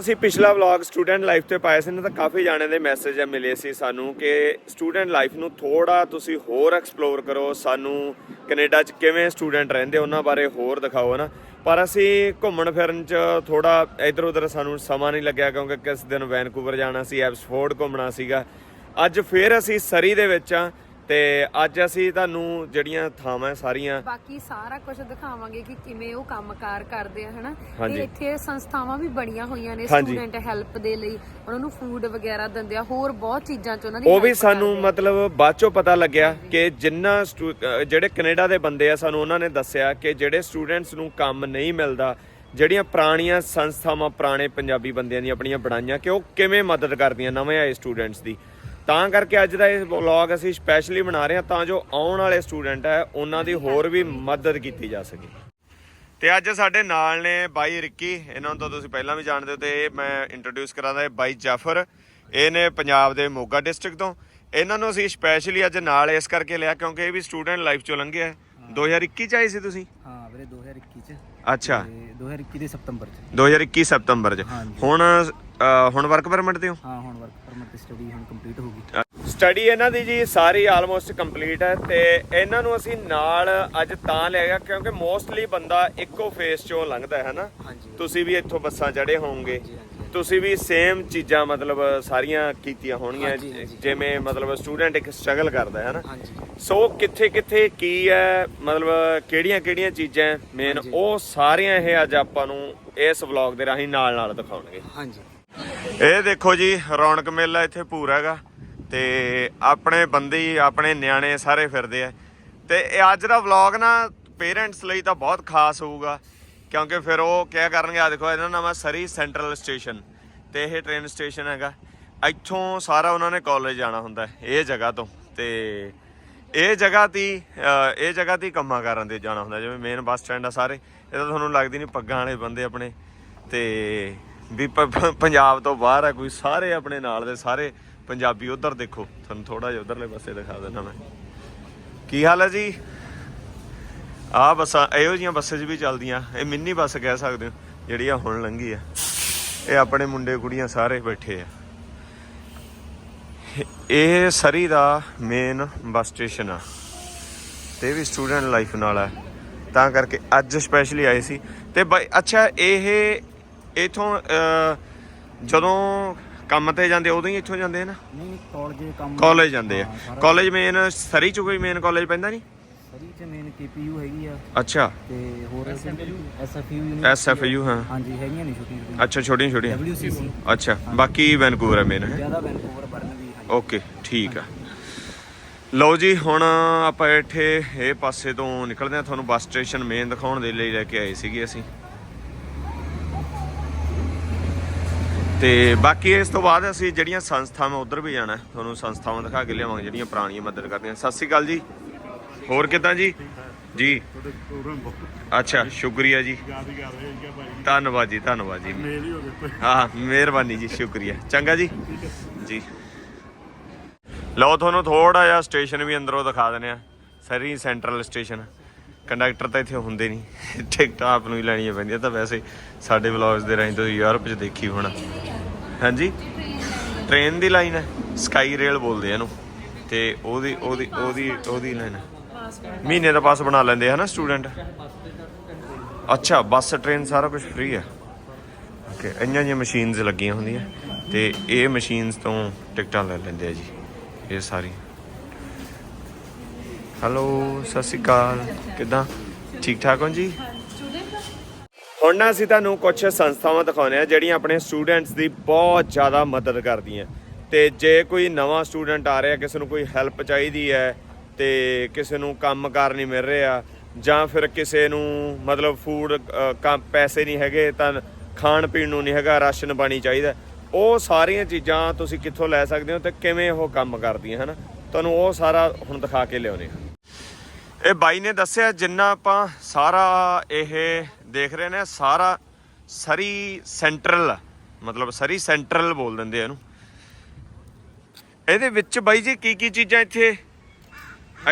ਅਸੀਂ ਪਿਛਲਾ vlog student life ਤੇ ਪਾਇਆ ਸੀ ਨਾ ਤਾਂ ਕਾਫੀ ਜਾਣਿਆਂ ਦੇ ਮੈਸੇਜ ਮਿਲੇ ਸੀ ਸਾਨੂੰ ਕਿ ਸਟੂਡੈਂਟ ਲਾਈਫ ਨੂੰ ਥੋੜਾ ਤੁਸੀਂ ਹੋਰ ਐਕਸਪਲੋਰ ਕਰੋ, ਸਾਨੂੰ ਕੈਨੇਡਾ 'ਚ ਕਿਵੇਂ ਸਟੂਡੈਂਟ ਰਹਿੰਦੇ, ਉਹਨਾਂ ਬਾਰੇ ਹੋਰ ਦਿਖਾਓ ਨਾ ਪਰ ਅਸੀਂ ਘੁੰਮਣ ਫਿਰਨ 'ਚ ਥੋੜਾ ਇੱਧਰ ਉੱਧਰ ਸਾਨੂੰ ਸਮਾਂ ਨਹੀਂ ਲੱਗਿਆ, ਕਿਉਂਕਿ ਕਿਸ ਦਿਨ ਵੈਨਕੂਵਰ ਜਾਣਾ ਸੀ ਐਬਸਫੋਰਡ ਘੁੰਮਣਾ ਸੀਗਾ। ਅੱਜ ਫੇਰ ਅਸੀਂ ਸਰੀ ਦੇ ਵਿੱਚ ਆ ਤੇ ਅੱਜ ਅਸੀਂ ਤੁਹਾਨੂੰ ਜਿਹੜੀਆਂ ਥਾਵਾਂ ਸਾਰੀਆਂ ਬਾਕੀ ਸਾਰਾ ਕੁਝ ਦਿਖਾਵਾਂਗੇ ਕਿ ਕਿਵੇਂ ਉਹ ਕੰਮਕਾਰ ਕਰਦੇ ਆ ਹਨਾ। ਤੇ ਇੱਥੇ ਸੰਸਥਾਵਾਂ ਵੀ ਬਣੀਆਂ ਹੋਈਆਂ ਨੇ। ਸਟੂਡੈਂਟ ਹੈਲਪ ਦੇ ਲਈ ਉਹਨਾਂ ਨੂੰ ਫੂਡ ਵਗੈਰਾ ਦਿੰਦੇ ਆ ਹੋਰ ਬਹੁਤ ਚੀਜ਼ਾਂ ਚ ਉਹਨਾਂ ਦੀ ਉਹ ਵੀ ਸਾਨੂੰ। ਮਤਲਬ ਬਾਅਦ ਚੋਂ ਪਤਾ ਲੱਗਿਆ ਕਿ ਜਿੰਨਾ ਜਿਹੜੇ ਕੈਨੇਡਾ ਦੇ ਬੰਦੇ ਆ ਸਾਨੂੰ ਉਹਨਾਂ ਨੇ ਦੱਸਿਆ ਕਿ ਜਿਹੜੇ ਸਟੂਡੈਂਟਸ ਨੂੰ ਕੰਮ ਨਹੀਂ ਮਿਲਦਾ ਜਿਹੜੀਆਂ ਪੁਰਾਣੀਆਂ ਸੰਸਥਾਵਾਂ ਪੁਰਾਣੇ ਪੰਜਾਬੀ ਬੰਦਿਆਂ ਦੀਆਂ ਆਪਣੀਆਂ ਬਣਾਈਆਂ ਕਿ ਉਹ ਕਿਵੇਂ ਮਦਦ ਕਰਦੀਆਂ ਨਵੇਂ ਆਏ ਸਟੂਡੈਂਟਸ ਦੀ ਤਾਂ ਕਰਕੇ ਅੱਜ ਦਾ ਇਹ ਵਲੌਗ ਅਸੀਂ ਸਪੈਸ਼ਲੀ ਬਣਾ ਰਹੇ ਹਾਂ ਤਾਂ ਜੋ ਆਉਣ ਵਾਲੇ ਸਟੂਡੈਂਟ ਹੈ ਉਹਨਾਂ ਦੀ ਹੋਰ ਵੀ ਮਦਦ ਕੀਤੀ ਜਾ ਸਕੇ। ਤੇ ਅੱਜ ਸਾਡੇ ਨਾਲ ਨੇ ਬਾਈ ਰਿੱਕੀ ਇਹਨਾਂ ਨੂੰ ਤਾਂ ਤੁਸੀਂ ਪਹਿਲਾਂ ਵੀ ਜਾਣਦੇ ਹੋ ਤੇ ਇਹ ਮੈਂ ਇੰਟਰੋਡਿਊਸ ਕਰਾਂਦਾ ਇਹ ਬਾਈ ਜਾਫਰ। ਇਹ ਨੇ ਪੰਜਾਬ ਦੇ ਮੋਗਾ ਡਿਸਟ੍ਰਿਕਟ ਤੋਂ। ਇਹਨਾਂ ਨੂੰ ਅਸੀਂ ਸਪੈਸ਼ਲੀ ਅੱਜ ਨਾਲ ਇਸ ਕਰਕੇ ਲਿਆ ਕਿਉਂਕਿ ਇਹ ਵੀ ਸਟੂਡੈਂਟ ਲਾਈਫ ਚੋਂ ਲੰਘੇ ਆ। 2021 ਚ ਆਏ ਸੀ ਤੁਸੀਂ? ਹਾਂ ਵੀਰੇ 2021 ਚ। ਅੱਛਾ। ਤੇ 2021 ਦੇ ਸਤੰਬਰ ਚ। 2021 ਸਤੰਬਰ ਚ। ਹੁਣ ਅਹ, ਹੁਣ ਵਰਕ ਪਰਮਿਟ ਤੇ ਹੋ? ਹਾਂ ਹੁਣ ਵਰਕ ਪਰਮਿਟ ਦੀ ਸਟੱਡੀ ਹੁਣ ਕੰਪਲੀਟ ਹੋ ਗਈ। ਸਟੱਡੀ ਇਹਨਾਂ ਦੀ ਜੀ ਸਾਰੀ ਆਲਮੋਸਟ ਕੰਪਲੀਟ ਹੈ ਤੇ ਇਹਨਾਂ ਨੂੰ ਅਸੀਂ ਨਾਲ ਅੱਜ ਤਾਂ ਲਿਆ ਗਿਆ ਕਿਉਂਕਿ ਮੋਸਟਲੀ ਬੰਦਾ ਇੱਕੋ ਫੇਸ ਚੋਂ ਲੰਘਦਾ ਹੈ ਨਾ ਹਾਂਜੀ ਤੁਸੀਂ ਵੀ ਇੱਥੋਂ ਬੱਸਾਂ ਚੜੇ ਹੋਵੋਗੇ। ਤੁਸੀਂ ਵੀ ਸੇਮ ਚੀਜ਼ਾਂ ਮਤਲਬ ਸਾਰੀਆਂ ਕੀਤੀਆਂ ਹੋਣਗੀਆਂ ਹਾਂਜੀ, ਹਾਂਜੀ। ਜਿਵੇਂ ਮਤਲਬ ਸਟੂਡੈਂਟ ਇੱਕ ਸਟਰਗਲ ਕਰਦਾ ਹੈ ਨਾ ਹਾਂਜੀ। ਸੋ ਕਿੱਥੇ ਕਿੱਥੇ ਕੀ ਹੈ ਮਤਲਬ ਕਿਹੜੀਆਂ ਕਿਹੜੀਆਂ ਚੀਜ਼ਾਂ ਮੇਨ ਹਾਂਜੀ। ਉਹ ਸਾਰੀਆਂ ਇਹ ਅੱਜ ਆਪਾਂ ਨੂੰ ਇਸ ਵਲੌਗ ਦੇ ਰਾਹੀਂ ਨਾਲ ਨਾਲ ਦਿਖਾਉਣਗੇ। ਹਾਂਜੀ। ਇਹ ਦੇਖੋ ਜੀ, ਰੌਣਕ ਮੇਲਾ ਇੱਥੇ ਪੂਰਾ ਹੈਗਾ ਤੇ ਆਪਣੇ ਬੰਦੀ ਆਪਣੇ ਨਿਆਣੇ ਸਾਰੇ ਫਿਰਦੇ ਆ। ਤੇ ਇਹ ਅੱਜ ਦਾ ਵਲੌਗ ਨਾ ਪੇਰੈਂਟਸ ਲਈ ਤਾਂ ਬਹੁਤ ਖਾਸ ਹੋਊਗਾ, ਕਿਉਂਕਿ ਫਿਰ ਉਹ ਕਿਆ ਕਰਨਗੇ, ਆ ਦੇਖੋ ਇਹਨਾਂ ਨਾਮ ਹੈ ਸਰੀ ਸੈਂਟਰਲ ਸਟੇਸ਼ਨ ਤੇ ਇਹ ਟ੍ਰੇਨ ਸਟੇਸ਼ਨ ਹੈਗਾ। ਇੱਥੋਂ ਸਾਰਾ ਉਹਨਾਂ ਨੇ ਕਾਲਜ ਜਾਣਾ ਹੁੰਦਾ, ਇਹ ਜਗ੍ਹਾ ਤੋਂ। ਤੇ ਇਹ ਜਗ੍ਹਾ ਤੇ ਇਹ ਜਗ੍ਹਾ ਤੇ ਹੀ ਕੰਮਾਂ ਕਾਰਾਂ ਦੇ ਜਾਣਾ ਹੁੰਦਾ, ਜਿਵੇਂ ਮੇਨ ਬੱਸ ਸਟੈਂਡ ਆ ਸਾਰੇ, ਇਹ ਤਾਂ ਤੁਹਾਨੂੰ ਲੱਗਦੀ ਨਹੀਂ ਪੱਗਾਂ ਵਾਲੇ ਬੰਦੇ ਆਪਣੇ। ਤੇ ਵੀ ਪ- ਪੰਜਾਬ ਤੋਂ ਬਾਹਰ ਆ, ਕੋਈ ਸਾਰੇ ਆਪਣੇ ਨਾਲ ਦੇ ਸਾਰੇ ਪੰਜਾਬੀ ਉਧਰ ਦੇਖੋ। ਤੁਹਾਨੂੰ ਥੋੜਾ ਜਿਹਾ ਉਧਰਲੇ ਪਾਸੇ ਦਿਖਾ ਦਿੰਦਾ ਮੈਂ। ਕੀ ਹਾਲ ਹੈ ਜੀ? ਆਹ ਬੱਸਾਂ, ਇਹੋ ਜੀਆਂ ਬੱਸੇਸ ਵੀ ਚੱਲਦੀਆਂ। ਇਹ ਮਿੰਨੀ ਬੱਸ ਕਹਿ ਸਕਦੇ ਹੋ, ਜਿਹੜੀ ਆ ਹੁਣ ਲੰਘੀ ਆ। ਇਹ ਆਪਣੇ ਮੁੰਡੇ ਕੁੜੀਆਂ ਸਾਰੇ ਬੈਠੇ ਆ। ਇਹ ਸਰੀ ਦਾ ਮੇਨ ਬੱਸ ਸਟੇਸ਼ਨ ਆ। ਤੇ ਵੀ ਸਟੂਡੈਂਟ ਲਾਈਫ ਨਾਲ ਹੈ ਤਾਂ ਕਰਕੇ ਅੱਜ ਸਪੈਸ਼ਲੀ ਆਏ ਸੀ। ਤੇ ਬਾਈ, ਅੱਛਾ, ਇਹ ਇਥੋਂ ਜਦੋਂ ਕੰਮ ਤੇ ਜਾਂਦੇ ਉਦੋਂ ਹੀ ਇੱਥੋਂ ਜਾਂਦੇ ਆ ਨਾ? ਨਹੀਂ ਕਾਲਜ ਕੰਮ ਕਾਲਜ ਜਾਂਦੇ ਆ। ਹਾਂ, ਸਾਰਾ- ਕਾਲਜ ਮੇਨ ਸਰੀ ਚ ਕੋਈ ਮੇਨ ਕਾਲਜ ਪੈਂਦਾ ਨਹੀਂ? ਸਰੀ ਚ ਮੇਨ ਕੇਪੀਯੂ ਹੈਗੀ ਆ। ਅੱਛਾ। ਤੇ ਹੋਰ ਐਸਐਫਯੂ ਐਸਐਫਯੂ ਹਾਂ। ਹਾਂਜੀ ਹੈਗੀਆਂ ਨੇ ਛੋਟੀਆਂ ਛੋਟੀਆਂ। ਅੱਛਾ ਛੋਟੀਆਂ ਛੋਟੀਆਂ। ਡਬਲਯੂਸੀਸੀ ਅੱਛਾ ਬਾਕੀ ਵੈਨਕੂਵਰ ਹੈ ਮੇਨ ਹੈ ਜ਼ਿਆਦਾ ਵੈਨਕੂਵਰ ਬਰਨ ਵੀ ਹਾਂਜੀ। ਓਕੇ ਠੀਕ ਆ। ਲਓ ਜੀ ਹੁਣ ਆਪਾਂ ਇੱਥੇ ਇਹ ਪਾਸੇ ਤੋਂ ਨਿਕਲਦੇ ਆ ਤੁਹਾਨੂੰ ਬੱਸ ਸਟੇਸ਼ਨ ਮੇਨ ਦਿਖਾਉਣ ਦੇ ਲਈ ਲੈ ਕੇ ਆਏ ਸੀਗੇ ਅਸੀਂ। ਤੇ ਬਾਕੀ ਇਸ ਤੋਂ ਬਾਅਦ ਅਸੀਂ ਜਿਹੜੀਆਂ ਸੰਸਥਾਵਾਂ ਉਧਰ ਵੀ ਜਾਣਾ ਤੁਹਾਨੂੰ ਸੰਸਥਾਵਾਂ ਦਿਖਾ ਕੇ ਲਿਆਵਾਂਗੇ ਜਿਹੜੀਆਂ ਪੁਰਾਣੀਆਂ ਮਦਦ ਕਰਦੀਆਂ। ਸਤਿ ਸ਼੍ਰੀ ਅਕਾਲ ਜੀ। ਹੋਰ ਕਿਦਾਂ ਜੀ? ਜੀ। ਅੱਛਾ ਸ਼ੁਕਰੀਆ ਜੀ। ਧੰਨਵਾਦ ਜੀ ਧੰਨਵਾਦ ਜੀ। ਹਾਂ ਮਿਹਰਬਾਨੀ ਜੀ ਸ਼ੁਕਰੀਆ। ਚੰਗਾ ਜੀ? ਜੀ। ਲਓ ਤੁਹਾਨੂੰ ਥੋੜਾ ਜਿਹਾ ਸਟੇਸ਼ਨ ਵੀ ਅੰਦਰੋਂ ਦਿਖਾ ਦਿੰਦੇ ਆ ਸਰੀ ਸੈਂਟਰਲ ਸਟੇਸ਼ਨ ਕੰਡਕਟਰ ਤਾਂ ਇੱਥੇ ਹੁੰਦੇ ਨਹੀਂ। ਟਿਕਟਾਂ ਆਪ ਨੂੰ ਹੀ ਲੈਣੀਆਂ ਪੈਂਦੀਆਂ ਤਾਂ ਵੈਸੇ ਸਾਡੇ ਵਲੌਗਸ ਦੇ ਰਾਹੀਂ ਤੁਸੀਂ ਯੂਰਪ 'ਚ ਦੇਖੀ ਹੋਣਾ। ਹਾਂਜੀ? ਟ੍ਰੇਨ ਦੀ ਲਾਈਨ ਹੈ, ਸਕਾਈ ਰੇਲ ਬੋਲਦੇ ਆ ਇਹਨੂੰ। ਤੇ ਉਹਦੀ ਉਹਦੀ ਉਹਦੀ ਉਹਦੀ ਲਾਈਨ ਮਹੀਨੇ ਦਾ ਪਾਸ ਬਣਾ ਲੈਂਦੇ ਆ ਨਾ ਸਟੂਡੈਂਟ? ਅੱਛਾ, ਬੱਸ, ਟ੍ਰੇਨ ਸਾਰਾ ਕੁਝ ਫ੍ਰੀ ਹੈ। ਓਕੇ ਇੰਨੀਆਂ ਜਿਹੀਆਂ ਮਸ਼ੀਨਸ ਲੱਗੀਆਂ ਹੁੰਦੀਆਂ। ਤੇ ਇਹ ਮਸ਼ੀਨਸ ਤੋਂ ਟਿਕਟਾਂ ਲੈ ਲੈਂਦੇ ਆ ਜੀ, ਇਹ ਸਾਰੀ ਹੈਲੋ ਸਤਿ ਸ਼੍ਰੀ ਅਕਾਲ। ਕਿਦਾਂ? ਠੀਕ ਠਾਕ ਹੋ ਜੀ? ਹੁਣ ਨਾ ਅਸੀਂ ਤੁਹਾਨੂੰ ਕੁਝ ਸੰਸਥਾਵਾਂ ਦਿਖਾਉਂਦੇ ਆ ਜਿਹੜੀਆਂ ਆਪਣੇ ਸਟੂਡੈਂਟਸ ਦੀ ਬਹੁਤ ਜ਼ਿਆਦਾ ਮਦਦ ਕਰਦੀਆਂ। ਤੇ ਜੇ ਕੋਈ ਨਵਾਂ ਸਟੂਡੈਂਟ ਆ ਰਿਹਾ, ਕਿਸੇ ਨੂੰ ਕੋਈ ਹੈਲਪ ਚਾਹੀਦੀ ਹੈ ਤੇ ਕਿਸੇ ਨੂੰ ਕੰਮ ਕਾਰ ਨਹੀਂ ਮਿਲ ਰਿਹਾ ਜਾਂ ਫਿਰ ਕਿਸੇ ਨੂੰ ਮਤਲਬ ਫੂਡ ਪੈਸੇ ਨਹੀਂ ਹੈਗੇ ਤਾਂ ਖਾਣ ਪੀਣ ਨੂੰ ਨਹੀਂ ਹੈਗਾ, ਰਾਸ਼ਨ ਪਾਣੀ ਚਾਹੀਦਾ। ਉਹ ਸਾਰੀਆਂ ਚੀਜ਼ਾਂ ਤੁਸੀਂ ਕਿੱਥੋਂ ਲੈ ਸਕਦੇ ਹੋ ਤੇ ਕਿਵੇਂ ਉਹ ਕੰਮ ਕਰਦੀਆਂ, ਹਨ? ਤੁਹਾਨੂੰ ਉਹ ਸਾਰਾ ਹੁਣ ਦਿਖਾ ਕੇ ਲਿਆਉਨੇ ਆ ਇਹ ਬਾਈ ਨੇ ਦੱਸਿਆ ਜਿੰਨਾ ਆਪਾਂ ਸਾਰਾ ਇਹ ਦੇਖ ਰਹੇ ਨੇ ਸਾਰਾ ਸਰੀ ਸੈਂਟਰਲ ਮਤਲਬ ਸਰੀ ਸੈਂਟਰਲ ਬੋਲ ਦਿੰਦੇ ਆ ਇਹਨੂੰ। ਇਹਦੇ ਵਿੱਚ ਬਾਈ ਜੀ ਕੀ ਕੀ ਚੀਜ਼ਾਂ ਇੱਥੇ?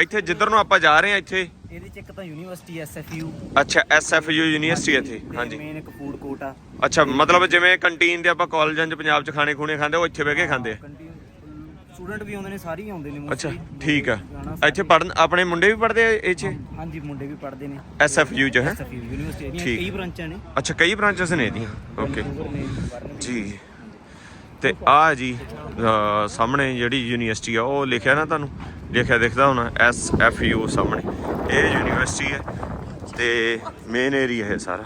ਇੱਥੇ ਜਿੱਧਰ ਨੂੰ ਆਪਾਂ ਜਾ ਰਹੇ ਆ ਇੱਥੇ। ਇਹਦੇ ਚ ਇੱਕ ਤਾਂ ਯੂਨੀਵਰਸਿਟੀ ਐਸਐਫਯੂ ਅੱਛਾ ਐਸਐਫਯੂ ਯੂਨੀਵਰਸਿਟੀ ਇੱਥੇ ਹਾਂਜੀ। ਮੇਨ ਇੱਕ ਫੂਡ ਕੋਰਟ ਆ। ਅੱਛਾ ਮਤਲਬ ਜਿਵੇਂ ਕੰਟੀਨ ਦੇ ਆਪਾਂ ਕਾਲਜਾਂ 'ਚ ਪੰਜਾਬ 'ਚ ਖਾਣੇ ਖੂਣੇ ਖਾਂਦੇ ਉਹ ਇੱਥੇ ਬਹਿ ਕੇ ਖਾਂਦੇ ਆ। ਸਟੂਡੈਂਟ ਵੀ ਆਉਂਦੇ ਨੇ ਸਾਰੇ ਹੀ ਆਉਂਦੇ ਨੇ ਅੱਛਾ। ਠੀਕ ਆ। ਇੱਥੇ ਪੜਨ ਆਪਣੇ ਮੁੰਡੇ ਵੀ ਪੜਦੇ ਆ ਇਹ 'ਚ? ਹਾਂਜੀ ਮੁੰਡੇ ਵੀ ਪੜ੍ਹਦੇ ਨੇ। ਐਸਐਫਯੂ 'ਚ ਹੈ? ਐਸਐਫਯੂ ਯੂਨੀਵਰਸਿਟੀ ਦੀਆਂ। ਕਈ ਬ੍ਰਾਂਚਾਂ ਨੇ। ਅੱਛਾ ਕਈ ਬ੍ਰਾਂਚਸ ਨੇ ਇਹਦੀਆਂ? ਓਕੇ। ਜੀ। ਤੇ ਆ ਜੀ ਸਾਹਮਣੇ ਜਿਹੜੀ ਯੂਨੀਵਰਸਿਟੀ ਆ ਉਹ ਲਿਖਿਆ ਨਾ ਤੁਹਾਨੂੰ? ਲਿਖਿਆ ਦਿਖਦਾ ਹੋਣਾ ਐਸ ਐਫ ਯੂ ਸਾਹਮਣੇ। ਇਹ ਯੂਨੀਵਰਸਿਟੀ ਹੈ ਤੇ ਮੇਨ ਏਰੀਆ ਹੈ ਸਾਰਾ।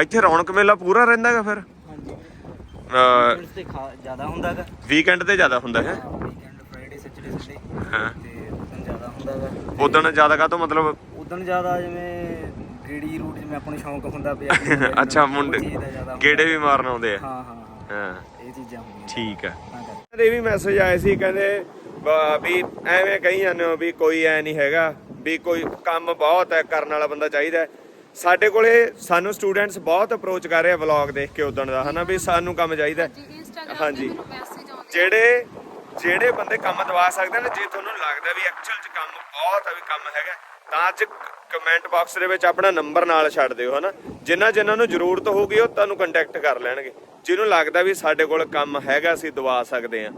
ਇੱਥੇ ਰੌਣਕ ਮੇਲਾ ਪੂਰਾ ਰਹਿੰਦਾ ਹੈਗਾ ਫਿਰ? ਹਾਂਜੀ। ਤੇ ਖਾ ਜ਼ਿਆਦਾ ਹੁੰਦਾਗਾ। ਵੀਕਐਂਡ ਤੇ ਜ਼ਿਆਦਾ ਹੁੰਦਾ ਹੈ? ਵੀਕਐਂਡ ਫਰਾਈਡੇ ਸੈਟਰਡੇ ਸੰਡੇ ਹਾਂ। ਤੇ ਉਦੋਂ ਜ਼ਿਆਦਾ ਹੁੰਦਾਗਾ। ਉਦੋਂ ਜ਼ਿਆਦਾ ਕਾ ਤੋਂ ਮਤਲਬ? ਉਦੋਂ ਜ਼ਿਆਦਾ ਜਿਵੇਂ ਗੇੜੀ ਰੂਟ ਜਿਵੇਂ ਆਪਾਂ ਨੂੰ ਸ਼ੌਂਕ ਹੁੰਦਾ ਪਿਆ ਅੱਛਾ ਮੁੰਡੇ ਗੇੜੇ ਵੀ ਮਾਰਨ ਆਉਂਦੇ ਆ। ਹਾਂ ਹਾਂ ਹਾਂ। ਹਾਂ। ਇਹ ਚੀਜ਼ਾਂ ਹੁੰਦੀਆਂ। ਠੀਕ ਆ ਤਾਂ ਕਰਕੇ ਦੇ ਵੀ ਮੈਸੇਜ ਆਏ ਸੀ ਕਹਿੰਦੇ ਵੀ ਐਵੇਂ ਕਹੀ ਜਾਂਦੇ ਹੋ ਵੀ ਕੋਈ ਐ ਨਹੀਂ ਹੈਗਾ ਵੀ ਕੋਈ ਕੰਮ ਬਹੁਤ ਹੈ ਕਰਨ ਵਾਲਾ ਬੰਦਾ ਚਾਹੀਦਾ ਹੈ। ਸਾਡੇ ਕੋਲੇ ਸਾਨੂੰ ਸਟੂਡੈਂਟਸ ਬਹੁਤ ਅਪਰੋਚ ਕਰ ਰਹੇ ਆ ਵਲੌਗ ਦੇਖ ਕੇ ਉਦਣ ਦਾ ਹਨਾ ਵੀ ਸਾਨੂੰ ਕੰਮ ਚਾਹੀਦਾ ਹੈ। ਹਾਂਜੀ। ਜਿਹੜੇ ਜਿਹੜੇ ਬੰਦੇ ਕੰਮ ਦਵਾ ਸਕਦੇ ਨੇ ਜੇ ਤੁਹਾਨੂੰ ਲੱਗਦਾ ਵੀ ਐਕਚੁਅਲ ਚ ਕੰਮ ਬਹੁਤ ਹੈ ਵੀ ਕੰਮ ਹੈਗਾ ਤਾਂ ਅੱਜ ਕਮੈਂਟ ਬਾਕਸ ਦੇ ਵਿੱਚ ਆਪਣਾ ਨੰਬਰ ਨਾਲ ਛੱਡ ਦਿਓ ਹਨਾ। ਜਿਨ੍ਹਾਂ ਜਿਨ੍ਹਾਂ ਨੂੰ ਜ਼ਰੂਰਤ ਹੋਊਗੀ ਉਹ ਤੁਹਾਨੂੰ ਕੰਟੈਕਟ ਕਰ ਲੈਣਗੇ। ਜਿਹਨੂੰ ਲੱਗਦਾ ਵੀ ਸਾਡੇ ਕੋਲ ਕੰਮ ਹੈਗਾ ਅਸੀਂ ਦਵਾ ਸਕਦੇ ਆ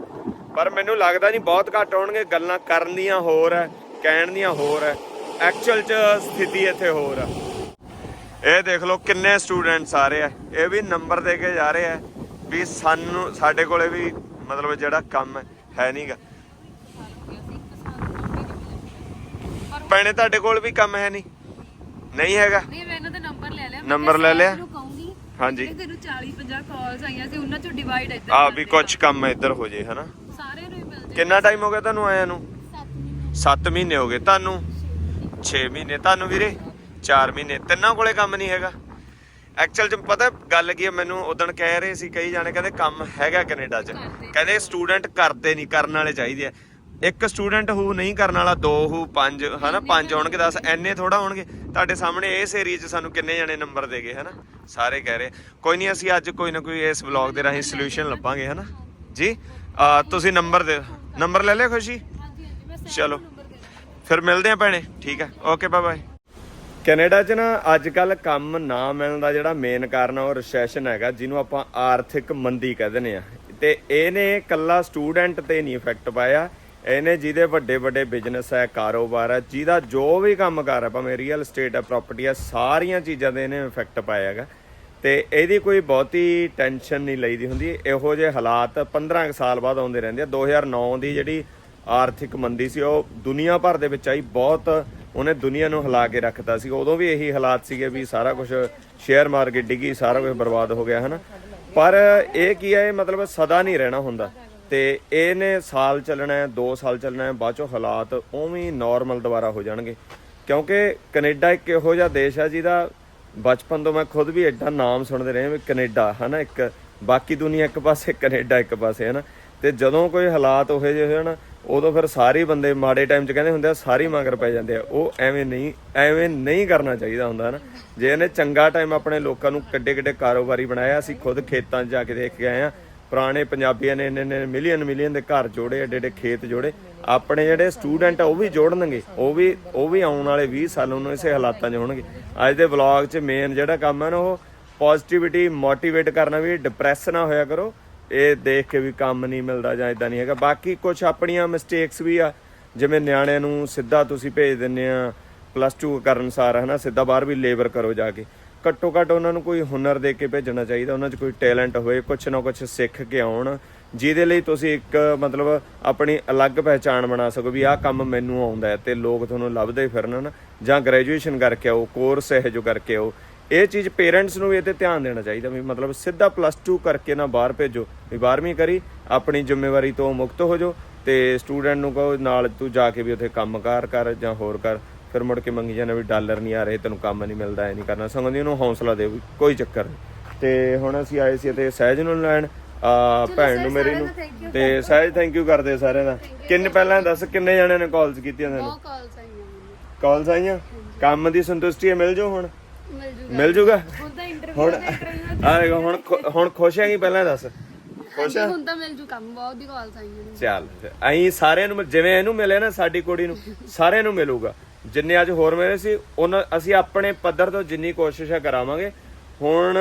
ਪਰ ਮੈਨੂੰ ਲੱਗਦਾ ਨਹੀਂ ਬਹੁਤ ਘੱਟ ਹੋਣਗੇ ਗੱਲਾਂ ਕਰਨ ਦੀਆਂ ਹੋਰ ਹੈ ਕਹਿਣ ਦੀਆਂ ਹੋਰ ਹੈ। ਐਕਚੁਅਲ ਚ ਸਥਿਤੀ ਇੱਥੇ ਹੋਰ ਆ। ਇਹ ਦੇਖ ਲਓ ਕਿੰਨੇ ਸਟੂਡੈਂਟਸ ਆ ਰਹੇ ਆ। ਇਹ ਵੀ ਨੰਬਰ ਦੇ ਕੇ ਜਾ ਰਹੇ ਆ ਵੀ ਸਾਨੂੰ ਸਾਡੇ ਕੋਲੇ ਵੀ ਮਤਲਬ ਜਿਹੜਾ ਕੰਮ ਹੈ ਨਹੀਂਗਾ ਭੈਣੇ ਤੁਹਾਡੇ ਕੋਲ ਵੀ ਕੰਮ ਹੈ ਨਹੀਂ? ਨਹੀਂ ਹੈਗਾ? ਨਹੀਂ ਮੈਂ ਇਹਨਾਂ ਦਾ ਨੰਬਰ ਲੈ ਲਿਆ। ਨੰਬਰ ਲੈ ਲਿਆ? ਹਾਂਜੀ। ਇਹ ਤੈਨੂੰ 40 50 ਕਾਲਸ ਆਈਆਂ ਸੀ ਉਹਨਾਂ ਚੋਂ ਡਿਵਾਈਡ ਇੱਧਰ ਆ ਵੀ। ਕੁਝ ਕੰਮ ਇੱਧਰ ਹੋ ਜੇ ਹਨਾ? ਸਾਰਿਆਂ ਨੂੰ ਹੀ ਮਿਲ ਜੇ ਕਿੰਨਾ ਟਾਈਮ ਹੋ ਗਿਆ ਤੁਹਾਨੂੰ ਆਇਆਂ ਨੂੰ? 7 ਮਹੀਨੇ। ਹੋ ਗਏ ਤੁਹਾਨੂੰ? 6 ਮਹੀਨੇ। ਤੁਹਾਨੂੰ ਵੀਰੇ? 4 ਮਹੀਨੇ। ਤਿੰਨਾਂ ਕੋਲੇ ਕੰਮ ਨਹੀਂ ਹੈਗਾ। ਐਕਚੁਅਲ ਚ ਪਤਾ ਗੱਲ ਕੀ ਹੈ ਮੈਨੂੰ ਉਦੋਂ ਕਹਿ ਰਹੇ ਸੀ ਕਈ ਜਾਣੇ ਕਹਿੰਦੇ ਕੰਮ ਹੈਗਾ ਕੈਨੇਡਾ ਚ। ਕਹਿੰਦੇ ਸਟੂਡੈਂਟ ਕਰਦੇ ਨਹੀਂ ਕਰਨ ਵਾਲੇ ਚਾਹੀਦੇ ਆ। ਇੱਕ ਸਟੂਡੈਂਟ ਹੂ ਨਹੀਂ ਕਰਨ ਵਾਲਾ ਦੋ ਹੂ ਪੰਜ ਹਨਾ ਪੰਜ ਹੋਣਗੇ 10 ਐਨੇ ਥੋੜਾ ਹੋਣਗੇ। ਤੁਹਾਡੇ ਸਾਹਮਣੇ ਇਸ ਏਰੀਆ 'ਚ ਸਾਨੂੰ ਕਿੰਨੇ ਜਣੇ ਨੰਬਰ ਦੇ ਗਏ ਹਨਾ? ਸਾਰੇ ਕਹਿ ਰਹੇ। ਕੋਈ ਨਹੀਂ ਅਸੀਂ ਅੱਜ ਕੋਈ ਨਾ ਕੋਈ ਇਸ ਵਲੌਗ ਦੇ ਰਾਹੀਂ ਸੋਲੂਸ਼ਨ ਲੱਭਾਂਗੇ ਹਨਾ? ਜੀ ਤੁਸੀਂ ਨੰਬਰ ਦੇ ਨੰਬਰ ਲੈ ਲਿਆ ਖੁਸ਼ੀ? ਚਲੋ। ਫਿਰ ਮਿਲਦੇ ਆ ਭੈਣੇ। ਠੀਕ ਹੈ। ਓਕੇ ਬਾਏ ਬਾਏ ਕੈਨੇਡਾ 'ਚ ਨਾ ਅੱਜ ਕੱਲ ਕੰਮ ਨਾ ਮਿਲਣ ਦਾ ਜਿਹੜਾ ਮੇਨ ਕਾਰਨ ਆ, ਉਹ ਰੈਸੈਸ਼ਨ ਹੈਗਾ, ਜਿਹਨੂੰ ਆਪਾਂ ਆਰਥਿਕ ਮੰਦੀ ਕਹਿੰਦੇ ਆ। ਤੇ ਇਹਨੇ ਕੱਲਾ ਸਟੂਡੈਂਟ ਤੇ ਨਹੀਂ ਇਫੈਕਟ ਪਾਇਆ। ਇਹਨੇ ਜਿਹਦੇ ਵੱਡੇ ਵੱਡੇ ਬਿਜ਼ਨਸ ਹੈ, ਕਾਰੋਬਾਰ ਹੈ, ਜਿਹਦਾ ਜੋ ਵੀ ਕੰਮ ਕਰ ਹੈ, ਭਾਵੇਂ ਰੀਅਲ ਏਸਟੇਟ ਹੈ ਪ੍ਰਾਪਰਟੀ ਹੈ, ਸਾਰੀਆਂ ਚੀਜ਼ਾਂ ਦੇ ਇਹਨੇ ਇਫੈਕਟ ਪਾਇਆ ਹੈਗਾ। ਤੇ ਇਹਦੀ ਕੋਈ ਬਹੁਤੀ ਟੈਨਸ਼ਨ ਨਹੀਂ ਲਈਦੀ ਹੁੰਦੀ। ਇਹੋ ਜਿਹੇ ਹਾਲਾਤ 15 ਕੁ ਸਾਲ ਬਾਅਦ ਆਉਂਦੇ ਰਹਿੰਦੇ ਆ। 2009 ਦੀ ਜਿਹੜੀ ਆਰਥਿਕ ਮੰਦੀ ਸੀ, ਉਹ ਦੁਨੀਆ ਭਰ ਦੇ ਵਿੱਚ ਆਈ। ਬਹੁਤ ਉਹਨੇ ਦੁਨੀਆ ਨੂੰ ਹਿਲਾ ਕੇ ਰੱਖਤਾ ਸੀ। ਉਦੋਂ ਵੀ ਇਹੀ ਹਾਲਾਤ ਸੀਗੇ ਵੀ ਸਾਰਾ ਕੁਝ ਸ਼ੇਅਰ ਮਾਰਕੀਟ ਡਿੱਗੀ, ਸਾਰਾ ਕੁਝ ਬਰਬਾਦ ਹੋ ਗਿਆ, ਹਨਾ? ਪਰ ਇਹ ਕੀ ਹੈ, ਇਹ ਮਤਲਬ ਸਦਾ ਨਹੀਂ ਰਹਿਣਾ ਹੁੰਦਾ। ਤੇ ਇਹਨੇ ਸਾਲ ਚੱਲਣਾ ਹੈ 2 ਸਾਲ ਚੱਲਣਾ ਹੈ, ਬਾਅਦ ਚੋਂ ਹਾਲਾਤ ਉਵੇਂ ਨਾਰਮਲ ਦੁਬਾਰਾ ਹੋ ਜਾਣਗੇ। ਕਿਉਂਕਿ ਕੈਨੇਡਾ ਇੱਕ ਇਹੋ ਜਿਹਾ ਦੇਸ਼ ਹੈ ਜਿਹਦਾ ਬਚਪਨ ਤੋਂ ਮੈਂ ਖੁਦ ਵੀ ਐਡਾ ਨਾਮ ਸੁਣਦੇ ਰਹੇ ਵੀ ਕੈਨੇਡਾ, ਹਨਾ? ਇੱਕ ਬਾਕੀ ਦੁਨੀਆ ਇੱਕ ਪਾਸੇ, ਕੈਨੇਡਾ ਇੱਕ ਪਾਸੇ, ਹਨਾ? ਤੇ ਜਦੋਂ ਕੋਈ ਹਾਲਾਤ ਉਹੋ ਜਿਹੇ ਹੋਣ ਉਦੋਂ ਫਿਰ ਸਾਰੇ ਬੰਦੇ ਮਾੜੇ ਟਾਈਮ 'ਚ ਕਹਿੰਦੇ ਹੁੰਦੇ ਆ, ਸਾਰੇ ਮਗਰ ਪੈ ਜਾਂਦੇ ਆ। ਉਹ ਐਵੇਂ ਨਹੀਂ ਐਵੇਂ ਨਹੀਂ ਕਰਨਾ ਚਾਹੀਦਾ ਹੁੰਦਾ ਨਾ ਜੇ ਇਹਨੇ ਚੰਗਾ ਟਾਈਮ ਆਪਣੇ ਲੋਕਾਂ ਨੂੰ ਕਿੱਡੇ ਕਿੱਡੇ ਕਾਰੋਬਾਰੀ ਬਣਾਇਆ, ਅਸੀਂ ਖੁਦ ਖੇਤਾਂ 'ਚ ਜਾ ਕੇ ਦੇਖ ਕੇ ਆਏ ਆ। ਪੁਰਾਣੇ ਪੰਜਾਬੀਆਂ ਨੇ ਇੰਨੇ ਇੰਨੇ ਮਿਲੀਅਨ ਮਿਲੀਅਨ ਦੇ ਘਰ ਜੋੜੇ ਏਡੇ ਏਡੇ ਖੇਤ ਜੋੜੇ। ਆਪਣੇ ਜਿਹੜੇ ਸਟੂਡੈਂਟ ਆ, ਉਹ ਵੀ ਜੋੜਨਗੇ। ਉਹ ਵੀ ਉਹ ਵੀ ਆਉਣ ਵਾਲੇ 20 ਸਾਲ ਨੂੰ ਇਸੇ ਹਾਲਾਤਾਂ 'ਚ ਹੋਣਗੇ। ਅੱਜ ਦੇ ਵਲੌਗ 'ਚ ਮੇਨ ਜਿਹੜਾ ਕੰਮ ਹੈ ਨਾ, ਉਹ ਪੋਜ਼ਿਟਿਵਿਟੀ ਮੋਟੀਵੇਟ ਕਰਨਾ ਵੀ ਡਿਪਰੈਸ ਨਾ ਹੋਇਆ ਕਰੋ। ਇਹ ਦੇਖ ਕੇ ਵੀ ਕੰਮ ਨਹੀਂ ਮਿਲਦਾ ਜਾਂ ਇਦਾਂ ਨਹੀਂ ਹੈਗਾ। ਬਾਕੀ ਕੁਝ ਆਪਣੀਆਂ ਮਿਸਟੇਕਸ ਵੀ ਆ। ਜਿਵੇਂ ਨਿਆਣਿਆਂ ਨੂੰ ਸਿੱਧਾ ਤੁਸੀਂ ਭੇਜ ਦਿੰਦੇ ਆ ਪਲੱਸ 2 ਕਰਨ ਸਾਰ ਹਨਾ, ਸਿੱਧਾ ਬਾਹਰ ਵੀ ਲੇਬਰ ਕਰੋ ਜਾ ਕੇ। ਘੱਟੋ ਘੱਟ ਉਹਨਾਂ ਨੂੰ ਕੋਈ ਹੁਨਰ ਦੇ ਕੇ ਭੇਜਣਾ ਚਾਹੀਦਾ, ਉਹਨਾਂ 'ਚ ਕੋਈ ਟੈਲੈਂਟ ਹੋਵੇ, ਕੁਛ ਨਾ ਕੁਛ ਸਿੱਖ ਕੇ ਆਉਣ, ਜਿਹਦੇ ਲਈ ਤੁਸੀਂ ਇੱਕ, ਮਤਲਬ ਆਪਣੀ ਅਲੱਗ ਪਹਿਚਾਣ ਬਣਾ ਸਕੋ ਵੀ ਆਹ ਕੰਮ ਮੈਨੂੰ ਆਉਂਦਾ ਹੈ ਤੇ ਲੋਕ ਤੁਹਾਨੂੰ ਲੱਭਦੇ ਫਿਰਨ ਜਾਂ ਗ੍ਰੈਜੂਏਸ਼ਨ ਕਰਕੇ ਆਓ ਕੋਰਸ ਇਹ ਜੋ ਕਰਕੇ ਆਓ। ਇਹ ਚੀਜ਼ ਪੇਰੈਂਟਸ ਨੂੰ ਵੀ ਇਹ ਤੇ ਧਿਆਨ ਦੇਣਾ ਚਾਹੀਦਾ ਵੀ ਮਤਲਬ ਸਿੱਧਾ ਪਲੱਸ 2 ਕਰਕੇ ਨਾ ਬਾਹਰ ਭੇਜੋ ਵੀ 12ਵੀਂ ਕਰੀ ਆਪਣੀ ਜ਼ਿੰਮੇਵਾਰੀ ਤੋਂ ਮੁਕਤ ਹੋ ਜਾਓ ਤੇ ਸਟੂਡੈਂਟ ਨੂੰ ਕਹੋ ਨਾਲ ਤੂੰ ਜਾ ਕੇ ਵੀ ਉੱਥੇ ਕੰਮਕਾਰ ਕਰ ਜਾਂ ਹੋਰ ਕਰ ਫਿਰ ਮੁੜ ਕੇ ਮੰਗੀ ਜਾਣਾ ਵੀ ਡਾਲਰ ਨਹੀਂ ਆ ਰਹੇ ਤੈਨੂੰ ਕੰਮ ਨਹੀਂ ਮਿਲਦਾ ਐ ਨਹੀਂ ਕਰਨਾ। ਸਗੋਂ ਦੀ ਉਹਨੂੰ ਹੌਸਲਾ ਵੀ ਕੋਈ ਚੱਕਰ ਨਹੀਂ ਤੇ ਹੁਣ ਅਸੀਂ ਆਏ ਸੀ ਤੇ ਸਹਿਜ ਨੂੰ ਲੈਣ ਆ ਭੈਣ ਨੂੰ ਮੇਰੀ ਨੂੰ। ਤੇ ਸਹਿਜ ਥੈਂਕ ਯੂ ਕਰਦੇ ਸਾਰਿਆਂ ਦਾ। ਕਿੰਨੇ ਪਹਿਲਾਂ ਦੱਸ ਕਿੰਨੇ ਜਣਿਆਂ ਨੇ ਕਾਲਸ ਕੀਤੀਆਂ ਤੈਨੂੰ? ਕਾਲਸ ਆਈਆਂ। ਕਾਲਸ ਆਈਆਂ? ਕੰਮ ਦੀ ਸੰਤੁਸ਼ਟੀ ਹੈ ਮਿਲ ਜਾਓ ਹੁਣ? ਮਿਲ ਜੂਗਾ ਮਿਲ ਜੂਗਾ? ਹੁਣ ਤਾਂ ਇੰਟਰਵਿਊ ਹੁਣ ਆ ਦੇਖੋ ਹੁਣ ਖੁ- ਹੁਣ ਖੁਸ਼ ਹੈਗੀ ਪਹਿਲਾਂ ਦੱਸ। ਖੁਸ਼ ਆ? ਹੁਣ ਤਾਂ ਮਿਲ ਜੂ ਕੰਮ ਬਹੁਤ ਦੀ ਕਾਲਸ ਆਈਆਂ ਨੇ। ਚੱਲ ਅਸੀਂ ਸਾਰਿਆਂ ਨੂੰ ਮਿਲ- ਜਿਵੇਂ ਇਹਨੂੰ ਮਿਲਿਆ ਨਾ ਸਾਡੀ ਕੁੜੀ ਨੂੰ ਸਾਰਿਆਂ ਨੂੰ ਮਿਲੂਗਾ। ਜਿੰਨੇ ਅੱਜ ਹੋਰ ਮਿਲੇ ਸੀ ਉਹਨਾਂ ਅਸੀਂ ਆਪਣੇ ਪੱਧਰ ਤੋਂ ਜਿੰਨੀ ਕੋਸ਼ਿਸ਼ ਕਰਾਵਾਂਗੇ। ਹੁਣ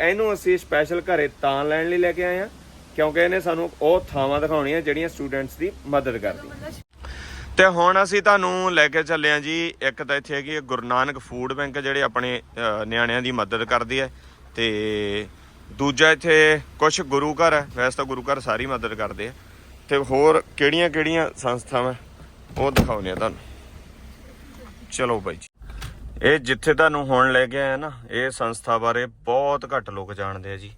ਇਹਨੂੰ ਅਸੀਂ ਸਪੈਸ਼ਲ ਘਰੇ ਤਾਂ ਲੈਣ ਲਈ ਲੈ ਕੇ ਆਏ ਆ ਕਿਉਂਕਿ ਇਹਨੇ ਸਾਨੂੰ ਉਹ ਥਾਵਾਂ ਦਿਖਾਉਣੀਆਂ ਜਿਹੜੀਆਂ ਸਟੂਡੈਂਟਸ ਦੀ ਮਦਦ ਕਰਦੀਆਂ ਤੇ ਹੁਣ ਅਸੀਂ ਤੁਹਾਨੂੰ ਲੈ ਕੇ ਚੱਲੇ ਆ ਜੀ, ਇੱਕ ਤਾਂ ਇੱਥੇ ਹੈਗੀ ਹੈ ਗੁਰੂ ਨਾਨਕ ਫੂਡ ਬੈਂਕ ਜਿਹੜੇ ਆਪਣੇ ਨਿਆਣਿਆਂ ਦੀ ਮਦਦ ਕਰਦੀ ਹੈ ਤੇ ਦੂਜਾ ਇੱਥੇ ਕੁਝ ਗੁਰੂ ਘਰ ਹੈ, ਵੈਸੇ ਤਾਂ ਗੁਰੂ ਘਰ ਸਾਰੀ ਮਦਦ ਕਰਦੇ ਆ। ਤੇ ਹੋਰ ਕਿਹੜੀਆਂ ਕਿਹੜੀਆਂ ਸੰਸਥਾਵਾਂ? ਉਹ ਦਿਖਾਉਣੇ ਆ ਤੁਹਾਨੂੰ। ਚਲੋ ਬਾਈ ਜੀ। ਇਹ ਜਿੱਥੇ ਤੁਹਾਨੂੰ ਹੁਣ ਲੈ ਕੇ ਆਇਆ ਨਾ, ਇਹ ਸੰਸਥਾ ਬਾਰੇ ਬਹੁਤ ਘੱਟ ਲੋਕ ਜਾਣਦੇ ਆ ਜੀ।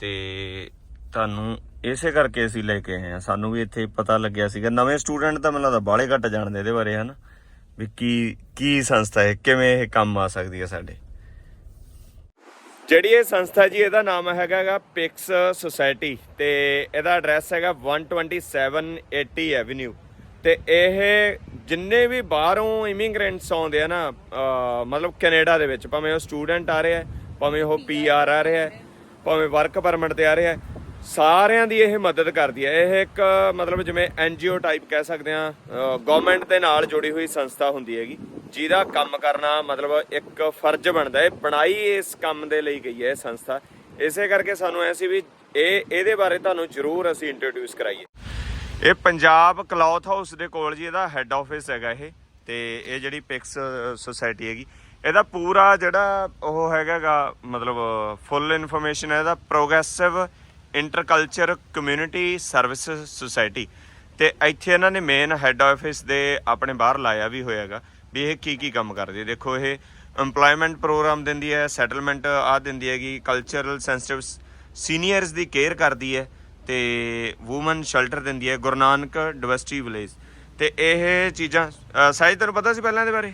ਤੇ ਤੁਹਾਨੂੰ ਇਸੇ ਕਰਕੇ ਅਸੀਂ ਲੈ ਕੇ ਆਏ ਆ ਸਾਨੂੰ ਵੀ ਇੱਥੇ ਪਤਾ ਲੱਗਿਆ ਸੀਗਾ। ਨਵੇਂ ਸਟੂਡੈਂਟ ਤਾਂ ਮੈਨੂੰ ਲੱਗਦਾ ਬਾਹਲੇ ਘੱਟ ਜਾਣਦੇ ਇਹਦੇ ਬਾਰੇ, ਹਨ? ਵੀ ਕੀ ਕੀ ਸੰਸਥਾ ਹੈ, ਕਿਵੇਂ ਇਹ ਕੰਮ ਆ ਸਕਦੀ ਹੈ ਸਾਡੇ? ਜਿਹੜੀ ਇਹ ਸੰਸਥਾ ਜੀ, ਇਹਦਾ ਨਾਮ ਹੈਗਾਗਾ ਪਿਕਸ ਸੁਸਾਇਟੀ ਤੇ ਇਹਦਾ ਐਡਰੈਸ ਹੈਗਾ 12780 ਐਵਨਿਊ ਤੇ ਇਹ ਜਿੰਨੇ ਵੀ ਬਾਹਰੋਂ ਇਮੀਗ੍ਰੈਂਟਸ ਆਉਂਦੇ ਆ ਨਾ ਮਤਲਬ ਕੈਨੇਡਾ ਦੇ ਵਿੱਚ, ਭਾਵੇਂ ਉਹ ਸਟੂਡੈਂਟ ਆ ਰਿਹਾ ਭਾਵੇਂ ਉਹ ਪੀਆਰ ਆ ਰਿਹਾ ਭਾਵੇਂ ਵਰਕ ਪਰਮਿਟ ਤੇ ਆ ਰਿਹਾ ਸਾਰਿਆਂ ਦੀ ਇਹ ਮਦਦ ਕਰਦੀ ਹੈ। ਇਹ ਇੱਕ, ਮਤਲਬ ਜਿਵੇਂ ਐਨਜੀਓ ਟਾਈਪ ਕਹਿ ਸਕਦੇ ਆ ਗਵਰਨਮੈਂਟ ਦੇ ਨਾਲ ਜੁੜੀ ਹੋਈ ਸੰਸਥਾ ਹੁੰਦੀ ਹੈਗੀ। ਜਿਹਦਾ ਕੰਮ ਕਰਨਾ, ਮਤਲਬ ਇੱਕ ਫਰਜ਼ ਬਣਦਾ ਹੈ। ਬਣਾਈ ਇਸ ਕੰਮ ਦੇ ਲਈ ਗਈ ਹੈ ਇਹ ਸੰਸਥਾ। ਇਸੇ ਕਰਕੇ ਸਾਨੂੰ ਐ ਸੀ ਵੀ ਇਹ, ਇਹਦੇ ਬਾਰੇ ਤੁਹਾਨੂੰ ਜ਼ਰੂਰ ਅਸੀਂ ਇੰਟਰੋਡਿਊਸ ਕਰਾਈਏ। ਇਹ ਪੰਜਾਬ ਕਲੌਥ ਹਾਊਸ ਦੇ ਕੋਲ ਜੀ ਇਹਦਾ ਹੈੱਡ ਆਫਿਸ ਹੈਗਾ ਇਹ। ਤੇ ਇਹ ਜਿਹੜੀ ਪਿਕਸ ਸੁਸਾਇਟੀ ਹੈਗੀ। ਇਹਦਾ ਪੂਰਾ ਜਿਹੜਾ ਉਹ ਹੈਗਾਗਾ, ਮਤਲਬ ਫੁੱਲ ਇਨਫੋਰਮੇਸ਼ਨ ਹੈ, ਇਹਦਾ progressive interculture community service society. ਤੇ ਇੱਥੇ ਇਹਨਾਂ ਨੇ ਮੇਨ ਹੈੱਡ ਆਫਿਸ ਦੇ ਆਪਣੇ ਬਾਹਰ ਲਾਇਆ ਵੀ ਹੋਇਆਗਾ ਵੀ ਇਹ ਕੀ ਕੀ ਕੰਮ ਕਰਦੀ ਹੈ ਦੇਖੋ ਇਹ EMPLOYMENT ਪ੍ਰੋਗਰਾਮ ਦਿੰਦੀ ਹੈ ਸੈਟਲਮੈਂਟ ਆ ਦਿੰਦੀ ਹੈਗੀ ਕਲਚਰਲ ਸੈਂਸਿਟਿਵ ਸੀਨੀਅਰਸ ਦੀ ਕੇਅਰ ਕਰਦੀ ਹੈ ਤੇ ਔਮਨ ਸ਼ੈਲਟਰ ਦਿੰਦੀ ਹੈ ਗੁਰੂ ਨਾਨਕ ਡਿਵਰਸਿਟੀ ਵਿਲੇਜ ਤੇ ਇਹ ਚੀਜ਼ਾਂ ਸਾਹਿਲ ਤੈਨੂੰ ਪਤਾ ਸੀ ਪਹਿਲਾਂ ਇਹਦੇ ਬਾਰੇ?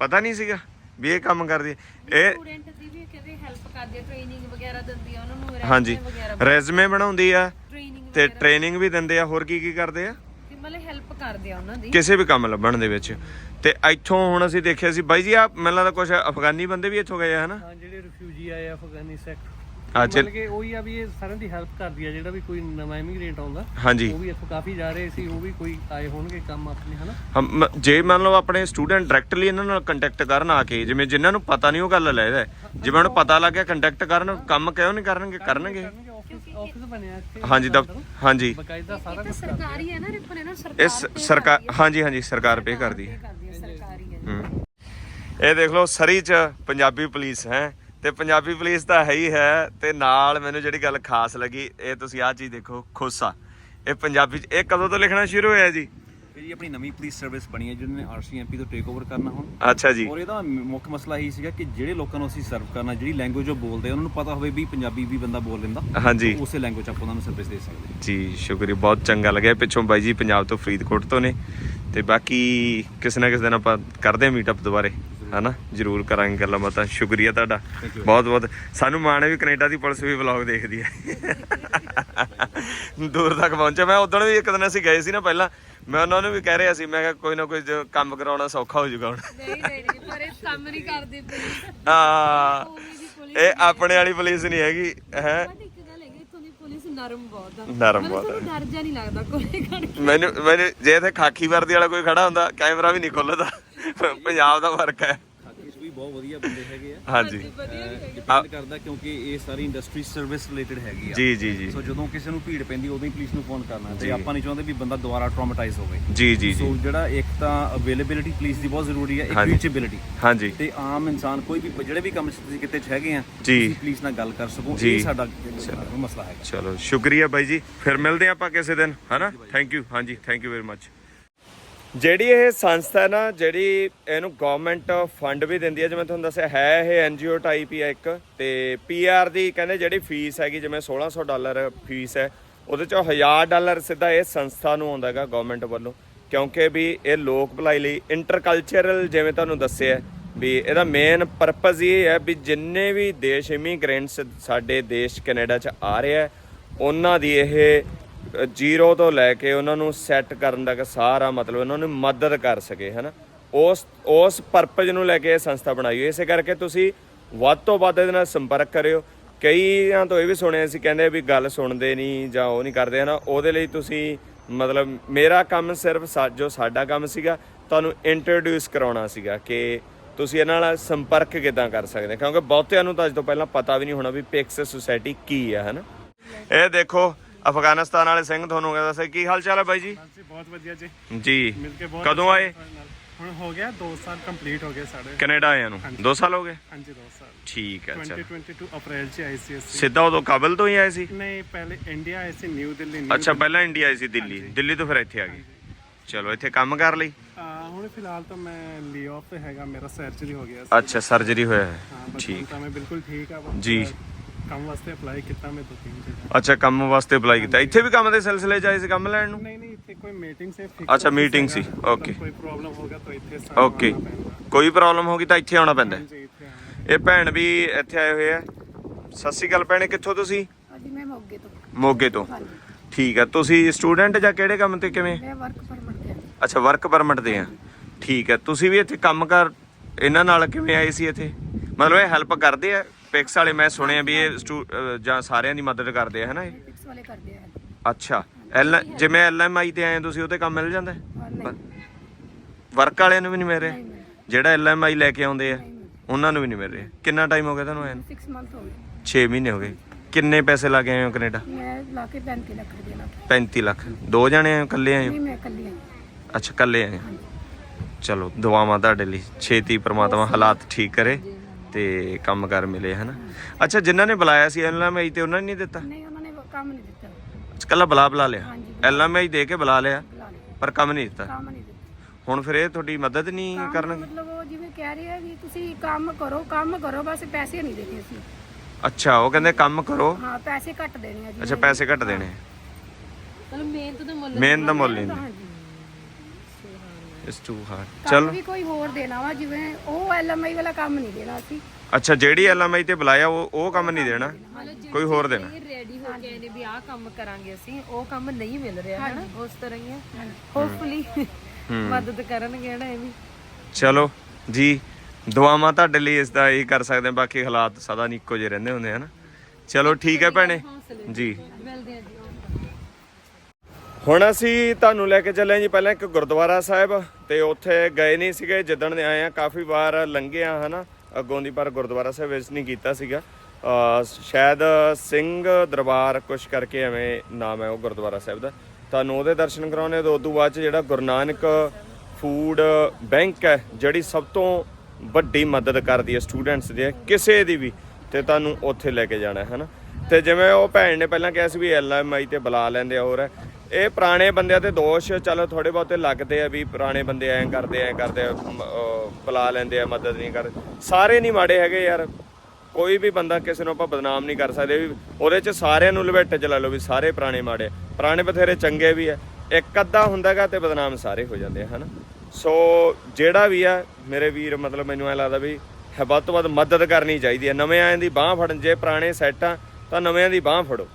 ਪਤਾ ਨਹੀਂ ਸੀਗਾ? ਵੀ ਇਹ ਕੰਮ ਕਰਦੀ ਹੈ। ਇਹ ਸਟੂਡੈਂਟ ਦੀ ਵੀ ਕਹਿੰਦੇ ਹੈਲਪ ਕਰਦੀ ਹੈ ਟ੍ਰੇਨਿੰਗ ਵਗੈਰਾ ਦਿੰਦੀ ਆ ਉਹਨਾਂ ਨੂੰ ਹਾਂਜੀ। ਵਗੈਰਾ ਰੈਜ਼ੂਮੇ ਬਣਾਉਂਦੀ ਆ ਟ੍ਰੇਨਿੰਗ ਤੇ ਟ੍ਰੇਨਿੰਗ ਵੀ ਦਿੰਦੇ ਆ। ਹੋਰ ਕੀ ਕੀ ਕਰਦੇ ਆ? ਮਤਲਬ ਹੈਲਪ ਕਰਦੇ ਆ ਉਹਨਾਂ ਦੀ। ਕਿਸੇ ਵੀ ਕੰਮ ਲੱਭਣ ਦੇ ਵਿੱਚ। ਤੇ ਇੱਥੋਂ ਹੁਣ ਅਸੀਂ ਦੇਖਿਆ ਸੀ ਬਾਈ ਜੀ ਆ ਮੈਨੂੰ ਲੱਗਦਾ ਕੁਝ ਅਫਗਾਨੀ ਬੰਦੇ ਵੀ ਇੱਥੋਂ ਗਏ ਆ ਹਨਾ? ਹਾਂ ਜਿਹੜੇ ਰਿਫਿਊਜੀ ਆਏ ਆ ਅਫਗਾਨੀ ਸੈਕਟ ਚੱਲ ਮਤਲਬ ਕਿ ਉਹੀ ਆ ਵੀ ਇਹ ਸਾਰਿਆਂ ਦੀ ਹੈਲਪ ਕਰਦੀ ਆ ਜਿਹੜਾ ਵੀ ਕੋਈ ਨਵਾਂ ਇਮੀਗ੍ਰੇਟ ਆਉਂਦਾ ਹਾਂਜੀ। ਉਹ ਵੀ ਇੱਥੋਂ ਕਾਫੀ ਜਾ ਰਹੇ ਸੀ ਉਹ ਵੀ ਕੋਈ ਆਏ ਹੋਣਗੇ ਕੰਮ ਆਪਣੇ ਹਨਾ? ਹਮ- ਜੇ ਮੰਨ ਲਓ ਆਪਣੇ ਸਟੂਡੈਂਟ ਡਾਇਰੈਕਟਲੀ ਇਹਨਾਂ ਨਾਲ ਕੰਟੈਕਟ ਕਰਨ ਆ ਕੇ ਜਿਵੇਂ ਜਿਨ੍ਹਾਂ ਨੂੰ ਪਤਾ ਨਹੀਂ ਉਹ ਗੱਲ ਲੈਦਾ ਜਿਵੇਂ ਉਹਨੂੰ ਪਤਾ ਲੱਗ ਗਿਆ ਕੰਟੈਕਟ ਕਰਨ ਕੰਮ ਕਿਉਂ ਨਹੀਂ ਕਰਨਗੇ ਕਰਨਗੇ। ਆਫਿਸ ਆਫਿਸ ਬਣਿਆ ਇੱਥੇ ਹਾਂਜੀ ਦਫ ਹਾਂਜੀ। ਬਕਾਇਦਾ ਸਾਰਾ ਇਹ ਤਾਂ ਸਰਕਾਰੀ ਹੈ ਨਾ ਰਿਪਨ ਇਹਨਾਂ ਸਰਕਾਰ ਇਸ ਸਰਕਾਰ ਹਾਂਜੀ ਹਾਂਜੀ ਸਰਕਾਰ ਪੇ ਕਰਦੀ ਹੈ। ਕਰਦੀ ਹੈ ਸਰਕਾਰੀ ਹੈ। ਹੂੰ। ਇਹ ਦੇਖ ਲਓ ਸਰੀ ਚ ਪੰਜਾਬੀ ਪੁਲਿਸ ਹੈ। ਤੇ ਪੰਜਾਬੀ ਪੁਲਿਸ ਤਾਂ ਹੈ ਹੀ ਹੈ ਤੇ ਨਾਲ ਮੈਨੂੰ ਜਿਹੜੀ ਗੱਲ ਖਾਸ ਲੱਗੀ ਇਹ ਤੁਸੀਂ ਆਹ ਚੀਜ਼ ਦੇਖੋ ਖੋਸਾ। ਇਹ ਪੰਜਾਬੀ ਚ ਇਹ ਕਦੋਂ ਤੋਂ ਲਿਖਣਾ ਸ਼ੁਰੂ ਹੋਇਆ ਜੀ? ਇਹ ਜੀ ਆਪਣੀ ਨਵੀਂ ਪੁਲਿਸ ਸਰਵਿਸ ਬਣੀ ਹੈ ਜਿਹਨੇ ਆਰਸੀਐਮਪੀ ਤੋਂ ਟੇਕ ਓਵਰ ਕਰਨਾ ਹੁਣ। ਅੱਛਾ ਜੀ। ਔਰ ਇਹਦਾ ਮੁੱਖ ਮਸਲਾ ਇਹੀ ਸੀਗਾ ਕਿ ਜਿਹੜੇ ਲੋਕਾਂ ਨੂੰ ਅਸੀਂ ਸਰਵ ਕਰਨਾ ਜਿਹੜੀ ਲੈਂਗੁਏਜ ਉਹ ਬੋਲਦੇ ਆ, ਉਹਨਾਂ ਨੂੰ ਪਤਾ ਹੋਵੇ ਵੀ ਪੰਜਾਬੀ ਵੀ ਬੰਦਾ ਬੋਲ ਲੈਂਦਾ। ਹਾਂਜੀ। ਉਸੇ ਲੈਂਗੁਏਜ ਆਪਾਂ ਉਹਨਾਂ ਨੂੰ ਸਰਵਿਸ ਦੇ ਸਕਦੇ ਹਾਂ। ਜੀ ਸ਼ੁਕਰੀਆ ਬਹੁਤ ਚੰਗਾ ਲੱਗਿਆ। ਪਿੱਛੋਂ ਬਾਈ ਜੀ ਪੰਜਾਬ ਤੋਂ ਫਰੀਦਕੋਟ ਤੋਂ ਨੇ ਤੇ ਬਾਕੀ ਕਿਸੇ ਨਾ ਕਿਸੇ ਦਿਨ ਆਪਾਂ ਕਰਦੇ ਹਾਂ ਮੀਟਅਪ ਦੁਬਾਰੇ। ਹਨਾ? ਜਰੂਰ ਕਰਾਂਗੇ ਗੱਲਾਂ ਬਾਤਾਂ। ਸ਼ੁਕਰੀਆ ਤੁਹਾਡਾ। ਬਹੁਤ ਬਹੁਤ। ਸਾਨੂੰ ਮਾਣ ਹੈ ਵੀ ਕੈਨੇਡਾ ਦੀ ਪੁਲਿਸ ਵੀ ਵਲੌਗ ਦੇਖਦੀ ਹੈ ਦੂਰ ਤੱਕ ਪਹੁੰਚਿਆ। ਮੈਂ ਉਦੋਂ ਵੀ ਇੱਕ ਦਿਨ ਅਸੀਂ ਗਏ ਸੀ ਨਾ ਪਹਿਲਾਂ। ਮੈਂ ਉਹਨਾਂ ਨੂੰ ਵੀ ਕਹਿ ਰਿਹਾ ਸੀ ਮੈਂ ਕਿਹਾ ਕੋਈ ਨਾ ਕੋਈ ਕੰਮ ਕਰਾਉਣਾ ਸੌਖਾ ਹੋ ਜਾਊਗਾ ਹੁਣ। ਨਹੀਂ ਨਹੀਂ ਨਹੀਂ ਪਰ ਇਹ ਕੰਮ ਨਹੀਂ ਕਰਦੇ ਪੁਲਿਸ ਆ ਇਹ ਆਪਣੇ ਵਾਲੀ ਪੁਲਿਸ ਨਹੀਂ ਹੈਗੀ ਹੈ? ਬਟ ਇੱਕ ਗੱਲ ਹੈਗੀ ਇੱਥੋਂ ਦੀ ਪੁਲਿਸ ਨਰਮ ਬਹੁਤ ਆ। ਨਰਮ ਬਹੁਤ ਹੈ ਡਰ ਜਾ ਨਹੀਂ ਲੱਗਦਾ ਕੋਲੇ ਖੜ ਕੇ ਮੈਨੂੰ ਮੈਨੂੰ ਜੇ ਇੱਥੇ ਖਾਕੀ ਵਰਦੀ ਵਾਲਾ ਕੋਈ ਖੜਾ ਹੁੰਦਾ ਕੈਮਰਾ ਵੀ ਨਹੀਂ ਖੁੱਲਦਾ। ਪੰਜਾਬ ਦਾ ਫ਼ਰਕ ਹੈ। ਖਾਕੀ 'ਚ ਵੀ ਬਹੁਤ ਵਧੀਆ ਬੰਦੇ ਹੈਗੇ ਆ। ਹਾਂਜੀ। ਡਿਪੈਂਡ ਕਰਦਾ ਕਿਉਂਕਿ ਇਹ ਸਾਰੀ ਇੰਡਸਟਰੀ ਸਰਵਿਸ ਰਿਲੇਟਡ ਹੈਗੀ ਆ। ਜੀ ਜੀ ਜੀ। ਸੋ ਜਦੋਂ ਕਿਸੇ ਨੂੰ ਭੀੜ ਪੈਂਦੀ ਉਦੋਂ ਹੀ ਪੁਲਿਸ ਨੂੰ ਫੋਨ ਕਰਨਾ ਤੇ ਆਪਾਂ ਨਹੀਂ ਚਾਹੁੰਦੇ ਵੀ ਬੰਦਾ ਦੁਬਾਰਾ ਟਰਾਮਾਟਾਈਜ਼ ਹੋਵੇ। ਜੀ ਜੀ ਸੋ ਜੀ ਜਿਹੜਾ ਇੱਕ ਤਾਂ ਅਵੇਲੇਬਿਲਿਟੀ ਪੁਲਿਸ ਦੀ ਬਹੁਤ ਜ਼ਰੂਰੀ ਹੈ ਇੱਕ ਹਾਂਜੀ। ਰੀਚੇਬਿਲਿਟੀ ਹਾਂਜੀ। ਤੇ ਆਮ ਇਨਸਾਨ ਕੋਈ ਵੀ ਜਿਹੜੇ ਵੀ ਕੰਮ 'ਚ ਤੁਸੀਂ ਕਿਤੇ 'ਚ ਹੈਗੇ ਆ ਜੀ। ਤੁਸੀਂ ਪੁਲਿਸ ਨਾਲ ਗੱਲ ਕਰ ਸਕੋ। ਇਹ ਸਾਡਾ ਮਸਲਾ ਹੈਗਾ। ਚਲੋ ਸ਼ੁਕਰੀਆ ਬਾਈ ਜੀ। ਫਿਰ ਮਿਲਦੇ ਆਪਾਂ ਕਿਸੇ ਦਿਨ ਹਨਾ? ਥੈਂਕ ਯੂ ਹਾਂਜੀ ਥੈਂਕ ਯੂ ਵੈਰੀ ਮੱਚ ਜਿਹੜੀ ਇਹ ਸੰਸਥਾ ਨਾ, ਜਿਹੜੀ ਇਹਨੂੰ ਗਵਰਨਮੈਂਟ ਫੰਡ ਵੀ ਦਿੰਦੀ ਹੈ, ਜਿਵੇਂ ਤੁਹਾਨੂੰ ਦੱਸਿਆ, ਹੈ ਇਹ ਐਨਜੀਓ ਟਾਈਪ ਹੀ ਹੈ ਇੱਕ, ਤੇ ਪੀਆਰ ਦੀ ਕਹਿੰਦੇ ਜਿਹੜੀ ਫੀਸ ਹੈਗੀ, ਜਿਵੇਂ 1600 ਡਾਲਰ ਫੀਸ ਹੈ, ਉਹਦੇ ਚੋਂ 1000 ਡਾਲਰ ਸਿੱਧਾ ਇਹ ਸੰਸਥਾ ਨੂੰ ਆਉਂਦਾ ਹੈਗਾ ਗਵਰਨਮੈਂਟ ਵੱਲੋਂ, ਕਿਉਂਕਿ ਵੀ ਇਹ ਲੋਕ ਭਲਾਈ ਲਈ ਇੰਟਰਕਲਚਰਲ ਜਿਵੇਂ ਤੁਹਾਨੂੰ ਦੱਸਿਆ, ਵੀ ਇਹਦਾ ਮੇਨ ਪਰਪਸ ਇਹ ਹੈ ਵੀ ਜਿੰਨੇ ਵੀ ਦੇਸ਼ ਇਮੀਗ੍ਰੈਂਟਸ ਸਾਡੇ ਦੇਸ਼ ਕੈਨੇਡਾ 'ਚ ਆ ਰਿਹਾ ਉਹਨਾਂ ਦੀ ਇਹ ਜ਼ੀਰੋ ਤੋਂ ਲੈ ਕੇ ਉਹਨਾਂ ਨੂੰ ਸੈੱਟ ਕਰਨ ਤੱਕ ਸਾਰਾ ਮਤਲਬ ਉਹਨਾਂ ਨੂੰ ਮਦਦ ਕਰ ਸਕੇ, ਹਨਾ? ਉਸ ਉਸ ਪਰਪਸ ਨੂੰ ਲੈ ਕੇ ਇਹ ਸੰਸਥਾ ਬਣਾਈ ਹੋਈ ਇਸੇ ਕਰਕੇ ਤੁਸੀਂ ਵੱਧ ਤੋਂ ਵੱਧ ਇਹਦੇ ਨਾਲ ਸੰਪਰਕ ਕਰਿਓ। ਕਈਆਂ ਤੋਂ ਇਹ ਵੀ ਸੁਣਿਆ ਸੀ, ਕਹਿੰਦੇ ਵੀ ਗੱਲ ਸੁਣਦੇ ਨਹੀਂ ਜਾਂ ਉਹ ਨਹੀਂ ਕਰਦੇ, ਹਨਾ? ਉਹਦੇ ਲਈ ਤੁਸੀਂ ਮਤਲਬ ਮੇਰਾ ਕੰਮ ਸਿਰਫ ਸਾ- ਜੋ ਸਾਡਾ ਕੰਮ ਸੀਗਾ, ਤੁਹਾਨੂੰ ਇੰਟਰੋਡਿਊਸ ਕਰਾਉਣਾ ਸੀਗਾ ਕਿ ਤੁਸੀਂ ਇਹਨਾਂ ਨਾਲ ਸੰਪਰਕ ਕਿਦਾਂ ਕਰ ਸਕਦੇ ਕਿਉਂਕਿ ਬਹੁਤਿਆਂ ਨੂੰ ਤਾਂ ਅੱਜ ਤੋਂ ਪਹਿਲਾਂ ਪਤਾ ਵੀ ਨਹੀਂ ਹੋਣਾ ਵੀ ਪਿਕਸ ਸੁਸਾਇਟੀ ਕੀ ਹੈ, ਹਨਾ? ਇਹ ਦੇਖੋ ਅਫਗਾਨਿਸਤਾਨ ਵਾਲੇ ਸਿੰਘ ਤੁਹਾਨੂੰ ਕਹਿੰਦਾ ਸੀ। ਕੀ ਹਾਲ ਚਾਲ ਹੈ ਬਾਈ ਜੀ? ਬਹੁਤ ਵਧੀਆ ਜੀ। ਜੀ। ਮਿਲ ਕੇ ਬਹੁਤ ਕਦੋਂ ਆਏ? ਹੁਣ ਹੋ ਗਿਆ 2 ਸਾਲ ਕੰਪਲੀਟ ਹੋ ਗਏ ਸਾਡੇ। ਕੈਨੇਡਾ ਆਇਆਂ ਨੂੰ? 2 ਸਾਲ ਹੋ ਗਏ? ਹਾਂਜੀ 2 ਸਾਲ। ਠੀਕ ਹੈ ਚਲ। 2022 ਅਪ੍ਰੈਲ ਚ ਆਈ ਸੀ ਅਸੀਂ। ਸਿੱਧਾ ਉਦੋਂ ਕਾਬਲ ਤੋਂ ਹੀ ਆਏ ਸੀ? ਨਹੀਂ ਪਹਿਲੇ ਇੰਡੀਆ ਆਏ ਸੀ ਨਿਊ ਦਿੱਲੀ ਨਿਊ ਅੱਛਾ ਪਹਿਲਾਂ ਇੰਡੀਆ ਆਏ ਸੀ ਦਿੱਲੀ। ਦਿੱਲੀ ਤੋਂ ਫਿਰ ਇੱਥੇ ਆ ਗਏ। ਚਲੋ ਇੱਥੇ ਕੰਮ ਕਰ ਲਈ? ਹੁਣ ਫਿਲਹਾਲ ਤਾਂ ਮੈਂ ਲੀ ਆਫ ਤੇ ਹੈਗਾ ਮੇਰਾ ਸਰਜਰੀ ਹੋ ਗਿਆ ਅੱਛਾ ਸਰਜਰੀ ਹੋਇਆ ਹੈ। ਠੀਕ। ਤਾਂ ਮੈਂ ਬਿਲਕੁਲ ਠੀਕ ਆ ਜੀ। ਕੰਮ ਵਾਸਤੇ ਅਪਲਾਈ ਕੀਤਾ ਮੈਂ ਦੋ ਤਿੰਨ ਜਗ੍ਹਾ। ਅੱਛਾ ਕੰਮ ਵਾਸਤੇ ਅਪਲਾਈ ਕੀਤਾ। ਇੱਥੇ ਵੀ ਕੰਮ ਦੇ ਸਿਲਸਿਲੇ 'ਚ ਆਏ ਸੀ ਕੰਮ ਲੈਣ ਨੂੰ? ਨਹੀਂ ਨਹੀਂ ਇੱਥੇ ਕੋਈ ਮੀਟਿੰਗ ਸੇ ਅੱਛਾ, meeting ਸੀ, okay। ਕੋਈ ਪ੍ਰੋਬਲਮ ਹੋਗਾ ਤਾਂ ਇੱਥੇ ਸਾਨੂੰ ਓਕੇ ਆਉਣਾ ਪੈਂਦਾ। ਕੋਈ ਪ੍ਰੋਬਲਮ ਹੋ ਗਈ ਤਾਂ ਇੱਥੇ ਆਉਣਾ ਪੈਂਦਾ। ਹੈ। ਹਾਂਜੀ ਇੱਥੇ ਆਉਣਾ ਇਹ ਭੈਣ ਵੀ ਇੱਥੇ ਆਏ ਹੋਏ ਆ। ਸਤਿ ਸ਼੍ਰੀ ਅਕਾਲ ਭੈਣੇ ਕਿੱਥੋਂ ਤੁਸੀਂ? ਹਾਂਜੀ ਮੈਂ ਮੋਗੇ ਤੋਂ। ਮੋਗੇ ਤੋਂ। ਠੀਕ ਹੈ ਤੁਸੀਂ ਸਟੂਡੈਂਟ ਜਾਂ ਕਿਹੜੇ ਕੰਮ ਤੇ ਕਿਵੇਂ? ਮੈਂ ਵਰਕ ਪਰਮਿਟ ਤੇ ਅੱਛਾ ਵਰਕ ਪਰਮਿਟ ਤੇ ਆ। ਠੀਕ ਹੈ ਤੁਸੀਂ ਵੀ ਇੱਥੇ ਕੰਮ ਕਰ ਇਹਨਾਂ ਨਾਲ ਕਿਵੇਂ ਆਏ ਸੀ ਇੱਥੇ? ਮਤਲਬ ਇਹ ਹੈਲਪ ਕਰਦੇ ਆ ਪਿਕਸ ਵਾਲੇ ਮੈਂ ਸੁਣਿਆ ਵੀ ਇਹ ਸਟੂ- ਅਹ ਜਾਂ ਸਾਰਿਆਂ ਦੀ ਮਦਦ ਕਰਦੇ ਆ ਹਨਾ ਇਹ? ਫਿਕਸ ਵਾਲੇ ਕਰਦੇ ਆ। ਅੱਛਾ। ਐਲ ਜਿਵੇਂ ਐਲਐਮਆਈ ਤੇ ਆਏ ਤੁਸੀਂ ਉਹਤੇ ਕੰਮ ਮਿਲ ਜਾਂਦਾ? ਹੈ? ਹਾਂ, ਨਹੀਂ ਵਰਕ ਵਾਲਿਆਂ ਨੂੰ ਵੀ ਨਹੀਂ ਮਿਲ ਰਿਹਾ? ਜਿਹੜਾ ਐਲਐਮਆਈ ਲੈ ਕੇ ਆਉਂਦੇ ਆ ਉਹਨਾਂ ਨੂੰ ਵੀ ਨਹੀਂ ਮਿਲ ਰਿਹਾ। ਕਿੰਨਾ ਟਾਈਮ ਹੋ ਗਿਆ ਤੁਹਾਨੂੰ ਆਏ ਨੂੰ? 6 ਮੰਥ ਹੋ ਗਏ। 6 ਮਹੀਨੇ ਹੋ ਗਏ। ਕਿੰਨੇ ਪੈਸੇ ਲਾ ਕੇ ਆਏ ਹੋ ਕੈਨੇਡਾ? ਮੈਂ ਲਾ ਕੇ 35 ਲੱਖ ਰੁਪਏ ਲਾ ਕੇ। 35 ਲੱਖ। ਦੋ ਜਣੇ ਆਏ ਹੋ ਇਕੱਲੇ ਆਏ ਹੋ? ਨਹੀਂ ਮੈਂ ਇਕੱਲੀ ਆਈ। ਅੱਛਾ ਇਕੱਲੇ ਆਏ ਹੋ। ਚਲੋ ਦੁਆਵਾਂ ਤੁਹਾਡੇ ਲਈ। ਛੇਤੀ ਪ੍ਰਮਾਤਮਾ ਹਾਲਾਤ ਠੀਕ ਕਰੇ। ਤੇ ਕੰਮ ਕਰ ਮਿਲੇ ਹਨਾ? ਅੱਛਾ ਜਿਨ੍ਹਾਂ ਨੇ ਬੁਲਾਇਆ ਸੀ ਐਲਐਮਆਈ ਤੇ ਉਹਨਾਂ ਨੇ ਨਹੀਂ ਦਿੱਤਾ? ਨਹੀਂ ਉਹਨਾਂ ਨੇ ਕੰਮ ਨਹੀਂ ਦਿੱਤਾ। ਇਕੱਲਾ ਬੁਲਾ ਬੁਲਾ ਲਿਆ? ਹਾਂਜੀ। ਐਲਐਮਆਈ ਦੇ ਕੇ ਬੁਲਾ ਲਿਆ ਬੁਲਾ ਲਿਆ। ਪਰ ਕੰਮ ਨਹੀਂ ਦਿੱਤਾ? ਕੰਮ ਨਹੀਂ ਦਿੱਤਾ। ਹੁਣ ਫਿਰ ਇਹ ਤੁਹਾਡੀ ਮਦਦ ਨਹੀਂ ਕੰਮ ਕਰਨਗੇ? ਮਤਲਬ ਉਹ ਜਿਵੇਂ ਕਹਿ ਰਹੇ ਆ ਵੀ ਤੁਸੀਂ ਕੰਮ ਕਰੋ ਕੰਮ ਕਰੋ ਬਸ ਪੈਸੇ ਨਹੀਂ ਦੇਣੇ ਅਸੀਂ। ਅੱਛਾ ਉਹ ਕਹਿੰਦੇ ਕੰਮ ਕਰੋ। ਹਾਂ ਪੈਸੇ ਘੱਟ ਦੇਣੇ ਆ ਜੀ। ਅੱਛਾ ਪੈਸੇ ਘੱਟ ਦੇਣੇ। ਚਲੋ ਮਿਹਨਤ ਦਾ ਮੁੱਲ ਮੇਨ ਦਾ ਮੁੱਲ ਨਹੀਂ ਹਾਂਜੀ। ਇਸ ਟੂ ਹਾਰਡ ਚਲੋ। ਵੀ ਕੋਈ ਹੋਰ ਦੇਣਾ ਵਾ ਜਿਵੇਂ ਉਹ ਐਲਐਮਆਈ ਵਾਲਾ ਕੰਮ ਨਹੀਂ ਦੇਣਾ ਅਸੀਂ। ਅੱਛਾ ਜਿਹੜੀ ਐਲਐਮਆਈ ਤੇ ਬੁਲਾਇਆ ਉਹ ਉਹ ਕੰਮ ਨਹੀਂ ਦੇਣਾ? ਕੋਈ ਹੋਰ ਦੇਣਾ? ਰੈਡੀ ਹੋ ਕੇ ਆਏ ਨੇ ਵੀ ਆਹ ਕੰਮ ਕਰਾਂਗੇ ਅਸੀਂ ਉਹ ਕੰਮ ਨਹੀਂ ਮਿਲ ਰਿਹਾ ਹੈ ਉਸ ਤਰ੍ਹਾਂ ਹੀ ਹੈ। ਹੋਪਫੁਲੀ ਮਦਦ ਕਰਨਗੇ ਨਾ ਇਹ ਵੀ। ਚਲੋ ਜੀ ਦੁਆਵਾਂ ਤੁਹਾਡੇ ਲਈ ਇਸ ਦਾ ਇਹ ਕਰ ਸਕਦੇ ਹਾਂ ਬਾਕੀ ਹਾਲਾਤ ਸਦਾ ਨਹੀਂ ਇੱਕੋ ਜਿਹੇ ਰਹਿੰਦੇ ਹੁੰਦੇ ਹਨ? ਚਲੋ ਠੀਕ ਹੈ ਭੈਣੇ। ਜੀ। ਮਿਲਦੇ ਆ ਜੀ ਹੁਣ ਅਸੀਂ ਤੁਹਾਨੂੰ ਲੈ ਕੇ ਚੱਲੇ ਜੀ ਪਹਿਲਾਂ ਇੱਕ ਗੁਰਦੁਆਰਾ ਸਾਹਿਬ। ਤੇ ਉੱਥੇ ਗਏ ਨਹੀਂ ਸੀਗੇ, ਜਿੱਦਣ ਦੇ ਆਏ ਆ, ਕਾਫੀ ਵਾਰ ਲੰਘੇ ਆ ਹਨਾ? ਅੱਗੋਂ ਦੀ ਪਰ ਗੁਰਦੁਆਰਾ ਸਾਹਿਬ ਵਿੱਚ ਨਹੀਂ ਕੀਤਾ ਸੀਗਾ। ਸ਼ਾਇਦ ਸਿੰਘ ਦਰਬਾਰ ਕੁਛ ਕਰਕੇ ਐਵੇਂ ਨਾਮ ਹੈ ਉਹ ਗੁਰਦੁਆਰਾ ਸਾਹਿਬ ਦਾ। ਤੁਹਾਨੂੰ ਉਹਦੇ ਦਰਸ਼ਨ ਕਰਾਉਣੇ ਤੇ ਉਦੋਂ ਬਾਅਦ ਚ ਜਿਹੜਾ ਗੁਰੂ ਨਾਨਕ ਫੂਡ ਬੈਂਕ ਹੈ, ਜਿਹੜੀ ਸਭ ਤੋਂ ਵੱਡੀ ਮਦਦ ਕਰਦੀ ਹੈ ਸਟੂਡੈਂਟਸ ਦੀ, ਕਿਸੇ ਦੀ ਵੀ, ਤੇ ਤੁਹਾਨੂੰ ਉੱਥੇ ਲੈ ਕੇ ਜਾਣਾ ਹੈ, ਹਨਾ? ਤੇ ਜਿਵੇਂ ਉਹ ਭੈਣ ਨੇ ਪਹਿਲਾਂ ਕਿਹਾ ਸੀ ਵੀ ਐਲਐਮਆਈ ਤੇ ਬੁਲਾ ਲੈਂਦੇ ਆ ਹੋਰ। ਇਹ ਪੁਰਾਣੇ ਬੰਦਿਆਂ ਤੇ ਦੋਸ਼ ਚਲੋ ਥੋੜੇ ਬਹੁਤੇ ਲੱਗਦੇ ਆ ਵੀ ਪੁਰਾਣੇ ਬੰਦੇ ਐਂ ਕਰਦੇ ਐਂ ਕਰਦੇ ਆ, ਮ- ਅਹ ਬੁਲਾ ਲੈਂਦੇ ਆ ਮਦਦ ਨਹੀਂ ਕਰਦੇ ਸਾਰੇ ਨਹੀਂ ਮਾੜੇ ਹੈਗੇ ਯਾਰ। ਕੋਈ ਵੀ ਬੰਦਾ ਕਿਸੇ ਨੂੰ ਆਪਾਂ ਬਦਨਾਮ ਨਹੀਂ ਕਰ ਸਕਦੇ ਵੀ ਉਹਦੇ ਚ ਸਾਰਿਆਂ ਨੂੰ ਲਵੇਟੇ ਚ ਲੈ ਲਓ ਵੀ ਸਾਰੇ ਪੁਰਾਣੇ ਮਾੜੇ ਆ। ਪੁਰਾਣੇ ਬਥੇਰੇ ਚੰਗੇ ਵੀ ਆ ਇੱਕ ਅੱਧਾ ਹੁੰਦਾਗਾ ਤੇ ਬਦਨਾਮ ਸਾਰੇ ਹੋ ਜਾਂਦੇ ਆ ਹਨਾ? ਸੋ ਜਿਹੜਾ ਵੀ ਆ ਮੇਰੇ ਵੀਰ ਮਤਲਬ ਮੈਨੂੰ ਐ ਲੱਗਦਾ ਵੀ ਹੈ ਵੱਧ ਤੋਂ ਵੱਧ ਮਦਦ ਕਰਨੀ ਚਾਹੀਦੀ ਹੈ ਨਵੇਂ ਆਇਆਂ ਦੀ ਬਾਹ ਫੜਨ ਜੇ ਪੁਰਾਣੇ ਸੈੱਟ ਆ ਤਾਂ ਨਵਿਆਂ ਦੀ ਬਾਹ ਫੜੋ।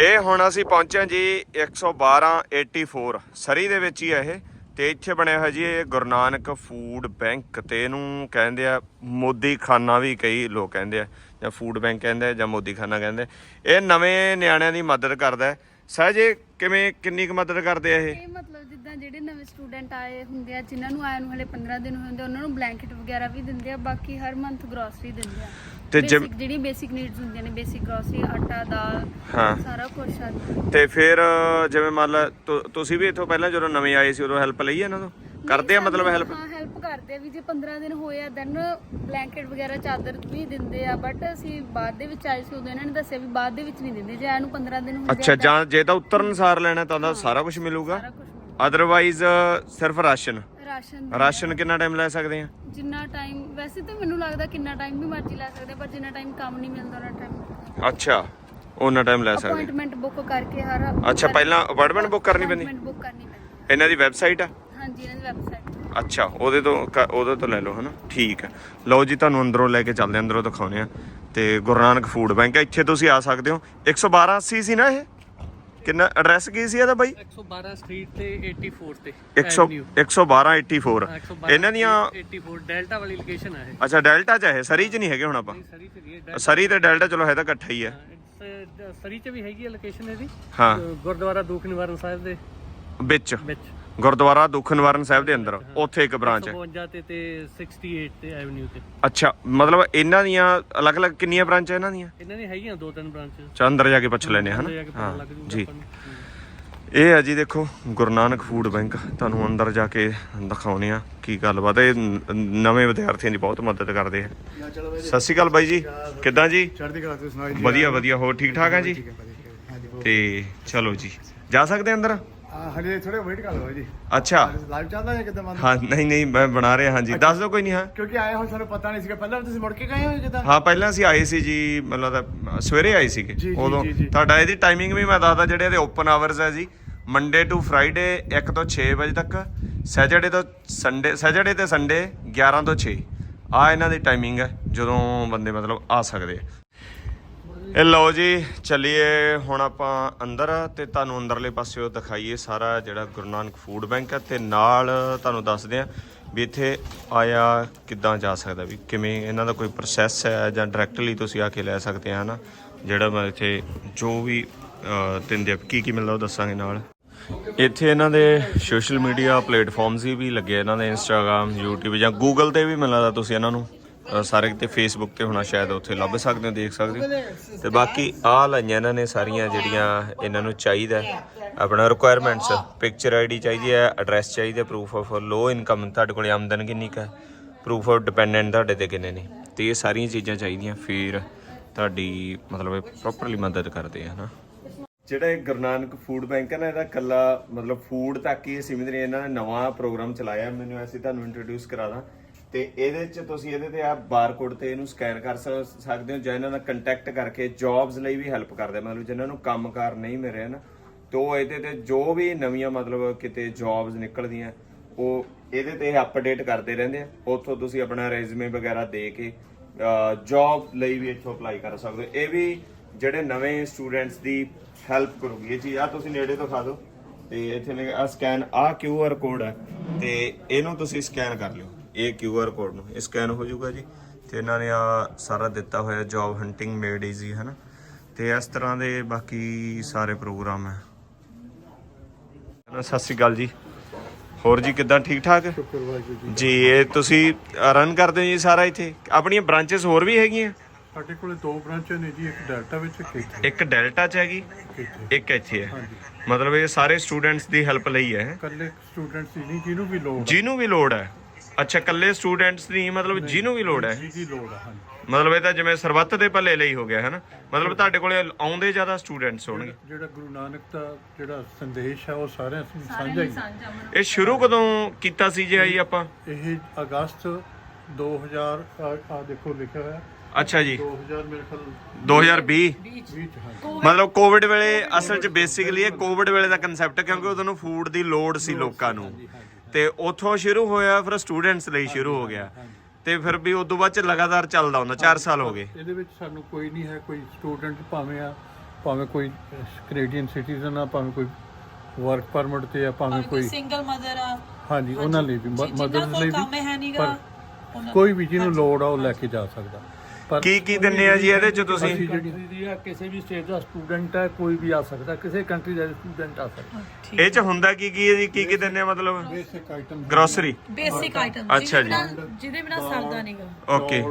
ਇਹ ਹੁਣ ਅਸੀਂ ਪਹੁੰਚੇ ਹਾਂ ਜੀ 11284 ਸਰੀ ਦੇ ਵਿੱਚ ਹੀ ਆ ਇਹ। ਤੇ ਇੱਥੇ ਬਣਿਆ ਹੋਇਆ ਜੀ ਇਹ ਗੁਰੂ ਨਾਨਕ ਫੂਡ ਬੈਂਕ ਤੇ ਇਹਨੂੰ ਕਹਿੰਦੇ ਆ ਮੋਦੀ ਖਾਨਾ ਵੀ ਕਈ ਲੋਕ ਕਹਿੰਦੇ ਆ ਜਾਂ ਫੂਡ ਬੈਂਕ ਕਹਿੰਦੇ ਆ ਜਾਂ ਮੋਦੀ ਖਾਨਾ ਕਹਿੰਦੇ ਇਹ ਨਵੇਂ ਨਿਆਣਿਆਂ ਦੀ ਮਦਦ ਕਰਦਾ ਹੈ। ਸਹਿਜ ਇਹ ਕਿਵੇਂ ਕਿੰਨੀ ਕੁ ਮਦਦ ਕਰਦੇ ਆ ਇਹ? ਇਹ ਮਤਲਬ ਜਿੱਦਾਂ ਜਿਹੜੇ ਨਵੇਂ ਸਟੂਡੈਂਟ ਆਏ ਹੁੰਦੇ ਆ ਜਿਨ੍ਹਾਂ ਨੂੰ ਆਇਆ ਨੂੰ ਹਲੇ 15 ਦਿਨ ਹੋਏ ਹੁੰਦੇ ਆ, ਉਹਨਾਂ ਨੂੰ ਬਲੈਂਕਟ ਵਗੈਰਾ ਵੀ ਦਿੰਦੇ ਆ ਬਾਕੀ ਹਰ ਮੰਥ ਗਰੋਸਰੀ ਦਿੰਦੇ ਆ। ਤੇ ਜਿਮ- Basic ਜਿਹੜੀ ਬੇਸਿਕ ਨੀਡਸ ਹੁੰਦੀਆਂ ਨੇ ਬੇਸਿਕ ਗਰੋਸਰੀ ਆਟਾ ਦਾਲ ਹਾਂ। ਸਾਰਾ ਕੁਝ ਆ। ਤੇ ਫਿਰ ਜਿਵੇਂ ਮੰਨ ਲਾ ਤੁ- ਤੁਸੀਂ ਵੀ ਇੱਥੋਂ ਪਹਿਲਾਂ ਜਦੋਂ ਨਵੇਂ ਆਏ ਸੀ ਉਦੋਂ ਹੈਲਪ ਲਈ ਇਹਨਾਂ ਤੋਂ? ਕਰਦੇ ਆ ਮਤਲਬ ਹੈਲਪ ਹਾਂ ਹੈਲਪ ਕਰਦੇ ਆ ਵੀ ਜੇ 15 ਦਿਨ ਹੋਏ ਆ ਦੈਨ ਬਲੈਂਕਟ ਵਗੈਰਾ ਚਾਦਰ ਵੀ ਦਿੰਦੇ ਆ ਬਟ ਅਸੀਂ ਬਾਅਦ ਦੇ ਵਿੱਚ ਆਏ ਸੀ ਉਦੋਂ ਇਹਨਾਂ ਨੇ ਦੱਸਿਆ ਵੀ ਬਾਅਦ ਦੇ ਵਿੱਚ ਨਹੀਂ ਦਿੰਦੇ ਜੇ ਆਇਆ ਨੂੰ 15 ਦਿਨ ਹੁੰਦੇ ਅੱਛਾ ਆ ਜਾਂ ਜੇ ਤਾਂ ਉੱਤਰਨ ਸਾਰ ਲੈਣਾ ਤਾਂ ਉਹਦਾ ਸਾਰਾ ਕੁਝ ਮਿਲੂਗਾ। ਸਾਰਾ ਕੁਝ ਅਦਰਵਾਈਜ਼ ਸਿਰਫ ਰਾਸ਼ਨ। ਰਾਸ਼ਨ ਰਾਸ਼ਨ ਕਿੰਨਾ ਟਾਈਮ ਲੈ ਸਕਦੇ ਆ? ਜਿੰਨਾ ਟਾਈਮ ਵੈਸੇ ਤਾਂ ਮੈਨੂੰ ਲੱਗਦਾ ਕਿੰਨਾ ਟਾਈਮ ਵੀ ਮਰਜ਼ੀ ਲੈ ਸਕਦੇ ਆ, ਪਰ ਜਿੰਨਾ ਟਾਈਮ ਕੰਮ ਨਹੀਂ ਮਿਲਦਾ ਉਹਨਾਂ ਟਾਈਮ ਅੱਛਾ ਉਹਨਾਂ ਟਾਈਮ ਲੈ ਸਕਦੇ ਅਪਾਇੰਟਮੈਂਟ ਬੁੱਕ ਕਰਕੇ ਹਰ ਅੱਛਾ ਪਹਿਲਾਂ ਅਪਾਇੰਟਮੈਂਟ ਬੁੱਕ ਕਰਨੀ ਪੈਂਦੀ? ਅਪਾਇੰਟਮੈਂਟ ਬੁੱਕ ਕਰਨੀ ਪੈਂਦੀ। ਇਹਨਾਂ ਦੀ ਵੈਬਸਾਈਟ ਆ? ਹਾਂਜੀ ਇਹਨਾਂ ਦੀ ਵੈਬਸਾਈਟ ਅੱਛਾ ਉਹਦੇ ਤੋਂ ਕ- ਉਹਦੇ ਤੋਂ ਲੈ ਲਓ ਹਨਾ? ਠੀਕ ਹੈ ਲਓ ਜੀ ਤੁਹਾਨੂੰ ਅੰਦਰੋਂ ਲੈ ਕੇ ਚੱਲਦੇ ਹਾਂ, ਅੰਦਰੋਂ ਦਿਖਾਉਂਦੇ ਆ। ਤੇ ਗੁਰੂ ਨਾਨਕ ਫੂਡ ਬੈਂਕ ਇੱਥੇ ਤੁਸੀਂ ਆ ਸਕਦੇ ਹੋ। 112 80 ਸੀ ਨਾ ਇਹ? ਕਿੰਨਾ ਐਡਰੈਸ ਕੀ ਸੀ ਇਹਦਾ ਬਾਈ? 112 ਸਟਰੀਟ ਤੇ 84 ਤੇ 100 Avenue। 112 84 ਹਾਂ, 112 ਇਹਨਾਂ ਦੀਆਂ 84 ਡੈਲਟਾ ਵਾਲੀ ਲੋਕੇਸ਼ਨ ਹੈ ਇਹ। ਅੱਛਾ ਡੈਲਟਾ ਚ ਹੈ ਸਰੀ ਚ ਨਹੀਂ ਹੈਗੇ ਹੁਣ ਆਪਾਂ? ਸਰੀ ਤੇ ਵੀ ਹੈ। ਸਰੀ ਤੇ ਡੈਲਟਾ ਚਲੋ ਹੈ ਤਾਂ ਇਕੱਠਾ ਹੀ ਹੈ। ਸਰੀ ਚ ਵੀ ਹੈਗੀ ਹੈ ਲੋਕੇਸ਼ਨ ਇਹਦੀ। ਹਾਂ। ਗੁਰਦੁਆਰਾ ਦੂਖ ਨਿਵਾਰਨ ਸਾਹਿਬ ਦੇ ਵਿੱਚ। ਵਿੱਚ। ਗੁਰਦੁਆਰਾ ਦੁੱਖ ਨਿਵਾਰਨ ਸਾਹਿਬ ਦੇ ਅੰਦਰ ਉੱਥੇ ਇੱਕ ਬ੍ਰਾਂਚ ਹੈ। 52 ਤੇ ਤੇ 68 ਤੇ ਐਵਨਿਊ ਤੇ। ਅੱਛਾ ਮਤਲਬ ਇਹਨਾਂ ਦੀਆਂ ਅਲੱਗ-ਅਲੱਗ ਕਿੰਨੀਆਂ ਬ੍ਰਾਂਚਾਂ ਇਹਨਾਂ ਦੀਆਂ? ਇਹਨਾਂ ਦੀ ਹੈਗੀਆਂ ਦੋ ਤਿੰਨ ਬ੍ਰਾਂਚਸ ਚਾ ਅੰਦਰ ਜਾ ਕੇ ਪੁੱਛ ਲੈਨੇ ਜਾ ਹਨ ਹਾਂ ਜੀ। ਇਹ ਹੈ ਜੀ ਦੇਖੋ ਗੁਰੂ ਨਾਨਕ ਫੂਡ ਬੈਂਕ ਤੁਹਾਨੂੰ ਅੰਦਰ ਜਾ ਕੇ ਦਿਖਾਉਨੇ ਆ ਕੀ ਗੱਲਬਾਤ ਹੈ। ਇਹ ਨਵੇਂ ਵਿਦਿਆਰਥੀਆਂ ਦੀ ਬਹੁਤ ਮਦਦ ਕਰਦੇ ਆ। ਸਤਿ ਸ਼੍ਰੀ ਅਕਾਲ ਬਾਈ ਜੀ। ਕਿੱਦਾਂ ਜੀ? ਚੜ੍ਹਦੀ ਕਲਾ ਤੁਸੀਂ ਸੁਣਾਓ ਵਧੀਆ ਵਧੀਆ। ਹੋਰ ਠੀਕ ਠਾਕ ਆ ਜੀ? ਤੇ ਚਲੋ ਜੀ। ਜਾ ਸਕਦੇ ਆ ਅੰਦਰ? ਹਲੇ ਥੋੜੇ ਵੇਟ ਕਰ ਲਓ ਜੀ। ਅੱਛਾ। ਲਾਈਵ ਚੱਲਦਾ ਹੈ ਕਿਦਾਂ ਮੰਨ ਹਾਂ ਨਹੀਂ ਨਹੀਂ ਮੈਂ ਬਣਾ ਰਿਹਾ ਹਾਂ ਜੀ ਦੱਸ ਦਿਓ ਕੋਈ ਨਹੀਂ ਹਾਂ। ਕਿਉਂਕਿ ਆਏ ਹੁਣ ਸਾਨੂੰ ਪਤਾ ਨਹੀਂ ਸੀਗਾ। ਪਹਿਲਾਂ ਵੀ ਤੁਸੀਂ ਮੁੜ ਕੇ ਗਏ ਹੋ ਕਿਦਾਂ? ਹਾਂ ਪਹਿਲਾਂ ਅਸੀਂ ਆਏ ਸੀ ਜੀ ਮਤਲਬ ਤਾਂ ਸਵੇਰੇ ਆਏ ਸੀਗੇ। ਜੀ, ਜੀ, ਉਦੋਂ ਜੀ, ਜੀ। ਤੁਹਾਡਾ ਇਹਦੀ ਟਾਈਮਿੰਗ ਵੀ ਮੈਂ ਦੱਸਦਾ ਜਿਹੜੇ ਇਹਦੇ ਓਪਨ ਆਵਰਸ ਹੈ ਜੀ ਮੰਡੇ ਟੂ ਫਰਾਈਡੇ 1 ਤੋਂ 6 ਵਜੇ ਤੱਕ ਸੈਟਰਡੇ ਤੋਂ ਸੰਡੇ ਸੈਟਰਡੇ ਤੇ ਸੰਡੇ 11 ਤੋਂ 6 ਆ ਇਹਨਾਂ ਦੀ ਟਾਈਮਿੰਗ ਹੈ ਜਦੋਂ ਬੰਦੇ ਮਤਲਬ ਆ ਸਕਦੇ ਆ। ਇਹ ਲਓ ਜੀ, ਚੱਲੀਏ, ਹੁਣ ਆਪਾਂ ਅੰਦਰ ਤੇ ਤੁਹਾਨੂੰ ਅੰਦਰਲੇ ਪਾਸਿਓ ਦਿਖਾਈਏ ਸਾਰਾ ਜਿਹੜਾ ਗੁਰੂ ਨਾਨਕ ਫੂਡ ਬੈਂਕ ਹੈ ਤੇ ਨਾਲ ਤੁਹਾਨੂੰ ਦੱਸਦੇ ਆ ਵੀ ਇੱਥੇ ਆਇਆ ਕਿੱਦਾਂ ਜਾ ਸਕਦਾ ਵੀ ਕਿਵੇਂ ਇਹਨਾਂ ਦਾ ਕੋਈ ਪ੍ਰੋਸੈਸ ਹੈ ਜਾਂ ਡਾਇਰੈਕਟਲੀ ਤੁਸੀਂ ਆ ਕੇ ਲੈ ਸਕਦੇ ਆ, ਹਨਾ? ਜਿਹੜਾ ਮੈਂ ਇੱਥੇ ਜੋ ਵੀ ਤਿੰਨ ਦਿੰਦੇ ਕੀ ਕੀ ਮਿਲਦਾ ਉਹ ਦੱਸਾਂਗੇ ਨਾਲ। ਇੱਥੇ ਇਹਨਾਂ ਦੇ ਸੋਸ਼ਲ ਮੀਡੀਆ ਪਲੇਟਫਾਰਮਸ ਵੀ ਲੱਗੇ ਇਹਨਾਂ ਦੇ ਇੰਸਟਾਗ੍ਰam YouTube ਜਾਂ Google ਤੇ ਵੀ ਮਿਲਦਾ ਤੁਸੀਂ ਇਹਨਾਂ ਨੂੰ। ਸਾਰੇ ਕਿਤੇ ਫੇਸਬੁੱਕ ਤੇ ਹੋਣਾ ਸ਼ਾਇਦ ਉੱਥੇ ਲੱਭ ਸਕਦੇ ਹੋ, ਦੇਖ ਸਕਦੇ ਹੋ। ਤੇ ਬਾਕੀ ਆਹ ਲਾਈਆਂ ਇਹਨਾਂ ਨੇ ਸਾਰੀਆਂ ਜਿਹੜੀਆਂ ਇਹਨਾਂ ਨੂੰ ਚਾਹੀਦਾ ਆਪਣਾ ਰਿਕੁਆਇਰਮੈਂਟਸ ਪਿਕਚਰ ਆਈਡੀ ਚਾਹੀਦੀ ਹੈ ਐਡਰੈਸ ਚਾਹੀਦਾ ਪ੍ਰੂਫ ਆਫ ਲੋ ਇਨਕਮ ਤੁਹਾਡੇ ਕੋਲ ਆਮਦਨ ਕਿੰਨੀ ਕੁ ਹੈ ਪ੍ਰੂਫ ਆਫ ਡਿਪੈਂਡੈਂਟ ਤੁਹਾਡੇ ਤੇ ਕਿੰਨੇ ਨੇ। ਤੇ ਇਹ ਸਾਰੀਆਂ ਚੀਜ਼ਾਂ ਚਾਹੀਦੀਆਂ, ਫਿਰ ਤੁਹਾਡੀ ਮਤਲਬ ਪ੍ਰੋਪਰਲੀ ਮਦਦ ਕਰਦੇ ਆ, ਹਨਾ। ਜਿਹੜਾ ਇਹ ਗੁਰੂ ਨਾਨਕ ਫੂਡ ਬੈਂਕ ਹੈ ਨਾ, ਇਹਦਾ ਕੱਲਾ ਮਤਲਬ ਫੂਡ ਤੱਕ ਹੀ ਸੀਮਿਤ ਨਹੀਂ, ਇਹਨਾਂ ਨੇ ਨਵਾਂ ਪ੍ਰੋਗਰਾਮ ਚਲਾਇਆ। ਮੈਨੂੰ ਐਸੀ ਤੁਹਾਨੂੰ ਇੰਟਰੋਡਿਊਸ ਕਰਾ ਦਾਂ। ਤੇ ਇਹਦੇ ਚ ਤੁਸੀਂ ਇਹਦੇ ਤੇ ਆ ਬਾਰਕੋਡ ਤੇ ਇਹਨੂੰ ਸਕੈਨ ਕਰ ਸ- ਸਕਦੇ ਹੋ, ਜਾਂ ਇਹਨਾਂ ਨਾਲ ਕੰਟੈਕਟ ਕਰਕੇ ਜੌਬਸ ਲਈ ਵੀ ਹੈਲਪ ਕਰਦੇ ਆ। ਮਤਲਬ ਜਿਨ੍ਹਾਂ ਨੂੰ ਕੰਮਕਾਰ ਨਹੀਂ ਮਿਲ ਰਿਹਾ ਨਾ ਉਹ ਇਹਦੇ ਤੇ ਜੋ ਵੀ ਨਵੀਆਂ ਮਤਲਬ ਕਿਤੇ ਜੌਬਸ ਨਿਕਲਦੀਆਂ, ਉਹ ਇਹਦੇ ਤੇ ਅਪਡੇਟ ਕਰਦੇ ਰਹਿੰਦੇ ਆ। ਉੱਥੋਂ ਤੁਸੀਂ ਆਪਣਾ ਰੈਜ਼ਮੇ ਵਗੈਰਾ ਦੇ ਕੇ ਜੌਬ ਲਈ ਵੀ ਇੱਥੋਂ ਅਪਲਾਈ ਕਰ ਸਕਦੇ ਹੋ। ਇਹ ਵੀ ਜਿਹੜੇ ਨਵੇਂ ਸਟੂਡੈਂਟਸ ਦੀ ਹੈਲਪ ਕਰੂਗੀ। ਇਹ ਚੀਜ਼ ਆ, ਤੁਸੀਂ ਨੇੜੇ ਤੋਂ ਖਾ ਦਿਓ ਤੇ ਇੱਥੇ ਨੇ ਆ ਸਕੈਨ ਆ ਕਿਊ ਆਰ ਕੋਡ ਹੈ ਤੇ ਇਹਨੂੰ ਤੁਸੀਂ ਸਕੈਨ ਕਰ ਲਿਓ। ਇਹ ਕਿਊ ਆਰ ਕੋਡ ਨੂੰ ਇਹ ਸਕੈਨ ਹੋ ਜਾਊਗਾ ਜੀ। ਤੇ ਇਹਨਾਂ ਨੇ ਆ ਸਾਰਾ ਦਿੱਤਾ ਹੋਇਆ ਜੌਬ ਹੰਟਿੰਗ ਮੇਡ ਈਜ਼ੀ ਹੈ ਨਾ ਤੇ ਇਸ ਤਰ੍ਹਾਂ ਦੇ ਬਾਕੀ ਸਾਰੇ ਪ੍ਰੋਗਰਾਮ ਹੈ। ਸਤਿ ਸ਼੍ਰੀ ਅਕਾਲ ਜੀ। ਹੋਰ ਜੀ ਕਿਦਾਂ ਠੀਕ ਠਾਕ? ਜੀ। ਇਹ ਤੁਸੀਂ ਰਨ ਕਰਦੇ ਹੋ ਜੀ ਸਾਰਾ ਇੱਥੇ? ਆਪਣੀਆਂ ਬ੍ਰਾਂਚਸ ਹੋਰ ਵੀ ਹੈਗੀਆਂ? ਸਾਡੇ ਕੋਲੇ ਦੋ ਬ੍ਰਾਂਚਾਂ ਨੇ ਜੀ ਇੱਕ ਡੈਲਟਾ ਵਿੱਚ ਇੱਕ ਡੈਲਟਾ ਚ ਹੈਗੀ? ਇੱਕ ਇੱਥੇ। ਹੈ। ਮਤਲਬ ਇਹ ਸਾਰੇ ਸਟੂਡੈਂਟਸ ਦੀ ਹੈਲਪ ਲਈ ਹੈ। ਇਕੱਲੇ ਸਟੂਡੈਂਟਸ ਦੀ ਨਹੀਂ ਜਿਹਨੂੰ ਵੀ ਲੋੜ ਜਿਹਨੂੰ ਵੀ ਲੋੜ ਹੈ। ਅੱਛਾ ਕੱਲੇ ਸਟੂਡੈਂਟਸ ਦੀ ਮਤਲਬ ਜਿਹਨੂੰ ਵੀ ਲੋੜ ਹੈ। ਜੀ ਦੀ ਲੋੜ ਆ ਹਾਂਜੀ। ਮਤਲਬ ਇਹ ਤਾਂ ਜਿਵੇਂ ਸਰਬੱਤ ਦੇ ਭਲੇ ਲਈ ਹੋ ਗਿਆ ਹੈ ਨਾ ਮਤਲਬ ਤੁਹਾਡੇ ਕੋਲੇ ਆਉਂਦੇ ਜ਼ਿਆਦਾ ਸਟੂਡੈਂਟਸ ਹੋਣਗੇ। ਜਿਹੜਾ ਗੁਰੂ ਨਾਨਕ ਦਾ ਜਿਹੜਾ ਸੰਦੇਸ਼ ਹੈ ਉਹ ਸਾਰਿਆਂ ਨੂੰ ਸਾਂਝਾ ਹੀ ਹੈ। ਇਹ ਸ਼ੁਰੂ ਕਦੋਂ ਕੀਤਾ ਸੀ ਜੀ ਆਈ ਆਪਾਂ? ਇਹ ਅਗਸਤ 2000 ਆ ਦੇਖੋ ਲਿਖਿਆ ਹੋਇਆ। ਅੱਛਾ ਜੀ। 2000 ਮੇਰੇ ਖਿਆਲ 2020 20 ਚ। ਹਾਂ ਮਤਲਬ ਕੋਵਿਡ ਵੇਲੇ ਅਸਲ 'ਚ ਬੇਸਿਕਲੀ ਇਹ ਕੋਵਿਡ ਵੇਲੇ ਦਾ ਕਨਸੈਪਟ ਕਿਉਂਕਿ ਉਦੋਂ ਨੂੰ ਫੂਡ ਦੀ ਲੋੜ ਸੀ ਲੋਕਾਂ ਨੂੰ। ਤੇ ਉੱਥੋਂ ਸ਼ੁਰੂ ਹੋਇਆ ਫਿਰ ਸਟੂਡੈਂਟਸ ਲਈ ਸ਼ੁਰੂ ਹੋ ਗਿਆ। ਤੇ ਫਿਰ ਵੀ ਉਸ ਤੋਂ ਬਾਅਦ ਚ ਲਗਾਤਾਰ ਚੱਲਦਾ ਹੁੰਦਾ 4 ਸਾਲ ਹੋ ਗਏ। ਇਹਦੇ ਵਿੱਚ ਸਾਨੂੰ ਕੋਈ ਨਹੀਂ ਹੈ ਕੋਈ ਸਟੂਡੈਂਟ ਭਾਵੇਂ ਆ ਭਾਵੇਂ ਕੋਈ ਕੈਨੇਡੀਅਨ ਸਿਟੀਜ਼ਨ ਆ ਭਾਵੇਂ ਕੋਈ ਵਰਕ ਪਰਮਿਟ ਤੇ ਆ ਭਾਵੇਂ ਕੋਈ ਸਿੰਗਲ ਮਦਰ ਆ। ਹਾਂਜੀ ਉਹਨਾਂ ਲਈ ਵੀ ਕੋਲ ਲਈ ਕੰਮ ਵੀ ਹੈ ਪਰ ਕੋਈ ਵੀ ਜਿਹਨੂੰ ਲੋੜ ਆ ਉਹ ਲੈ ਕੇ ਜਾ ਸਕਦਾ। ਪਰ ਕੀ ਕੀ ਦਿੰਨੇ ਆ ਜੀ ਇਹਦੇ ਚ ਤੁਸੀਂ? ਅਸੀਂ ਜਿਹੜੀ ਦੀ ਆ ਕਿਸੇ ਵੀ ਸਟੇਟ ਦਾ ਸਟੂਡੈਂਟ ਹੈ ਕੋਈ ਵੀ ਆ ਸਕਦਾ ਕਿਸੇ ਕੰਟਰੀ ਦਾ ਸਟੂਡੈਂਟ ਆ ਸਕਦਾ। ਇਹ ਚ ਹੁੰਦਾ ਕੀ ਕੀ ਹੈ ਜੀ ਕੀ ਕੀ ਦਿੰਨੇ ਆ ਮਤਲਬ? Basic item grocery basic item ਅੱਛਾ ਜੀ। ਜਿਹਦੇ ਬਿਨਾ ਸਰਦਾ ਨਹੀਂਗਾ ਓਕੇ।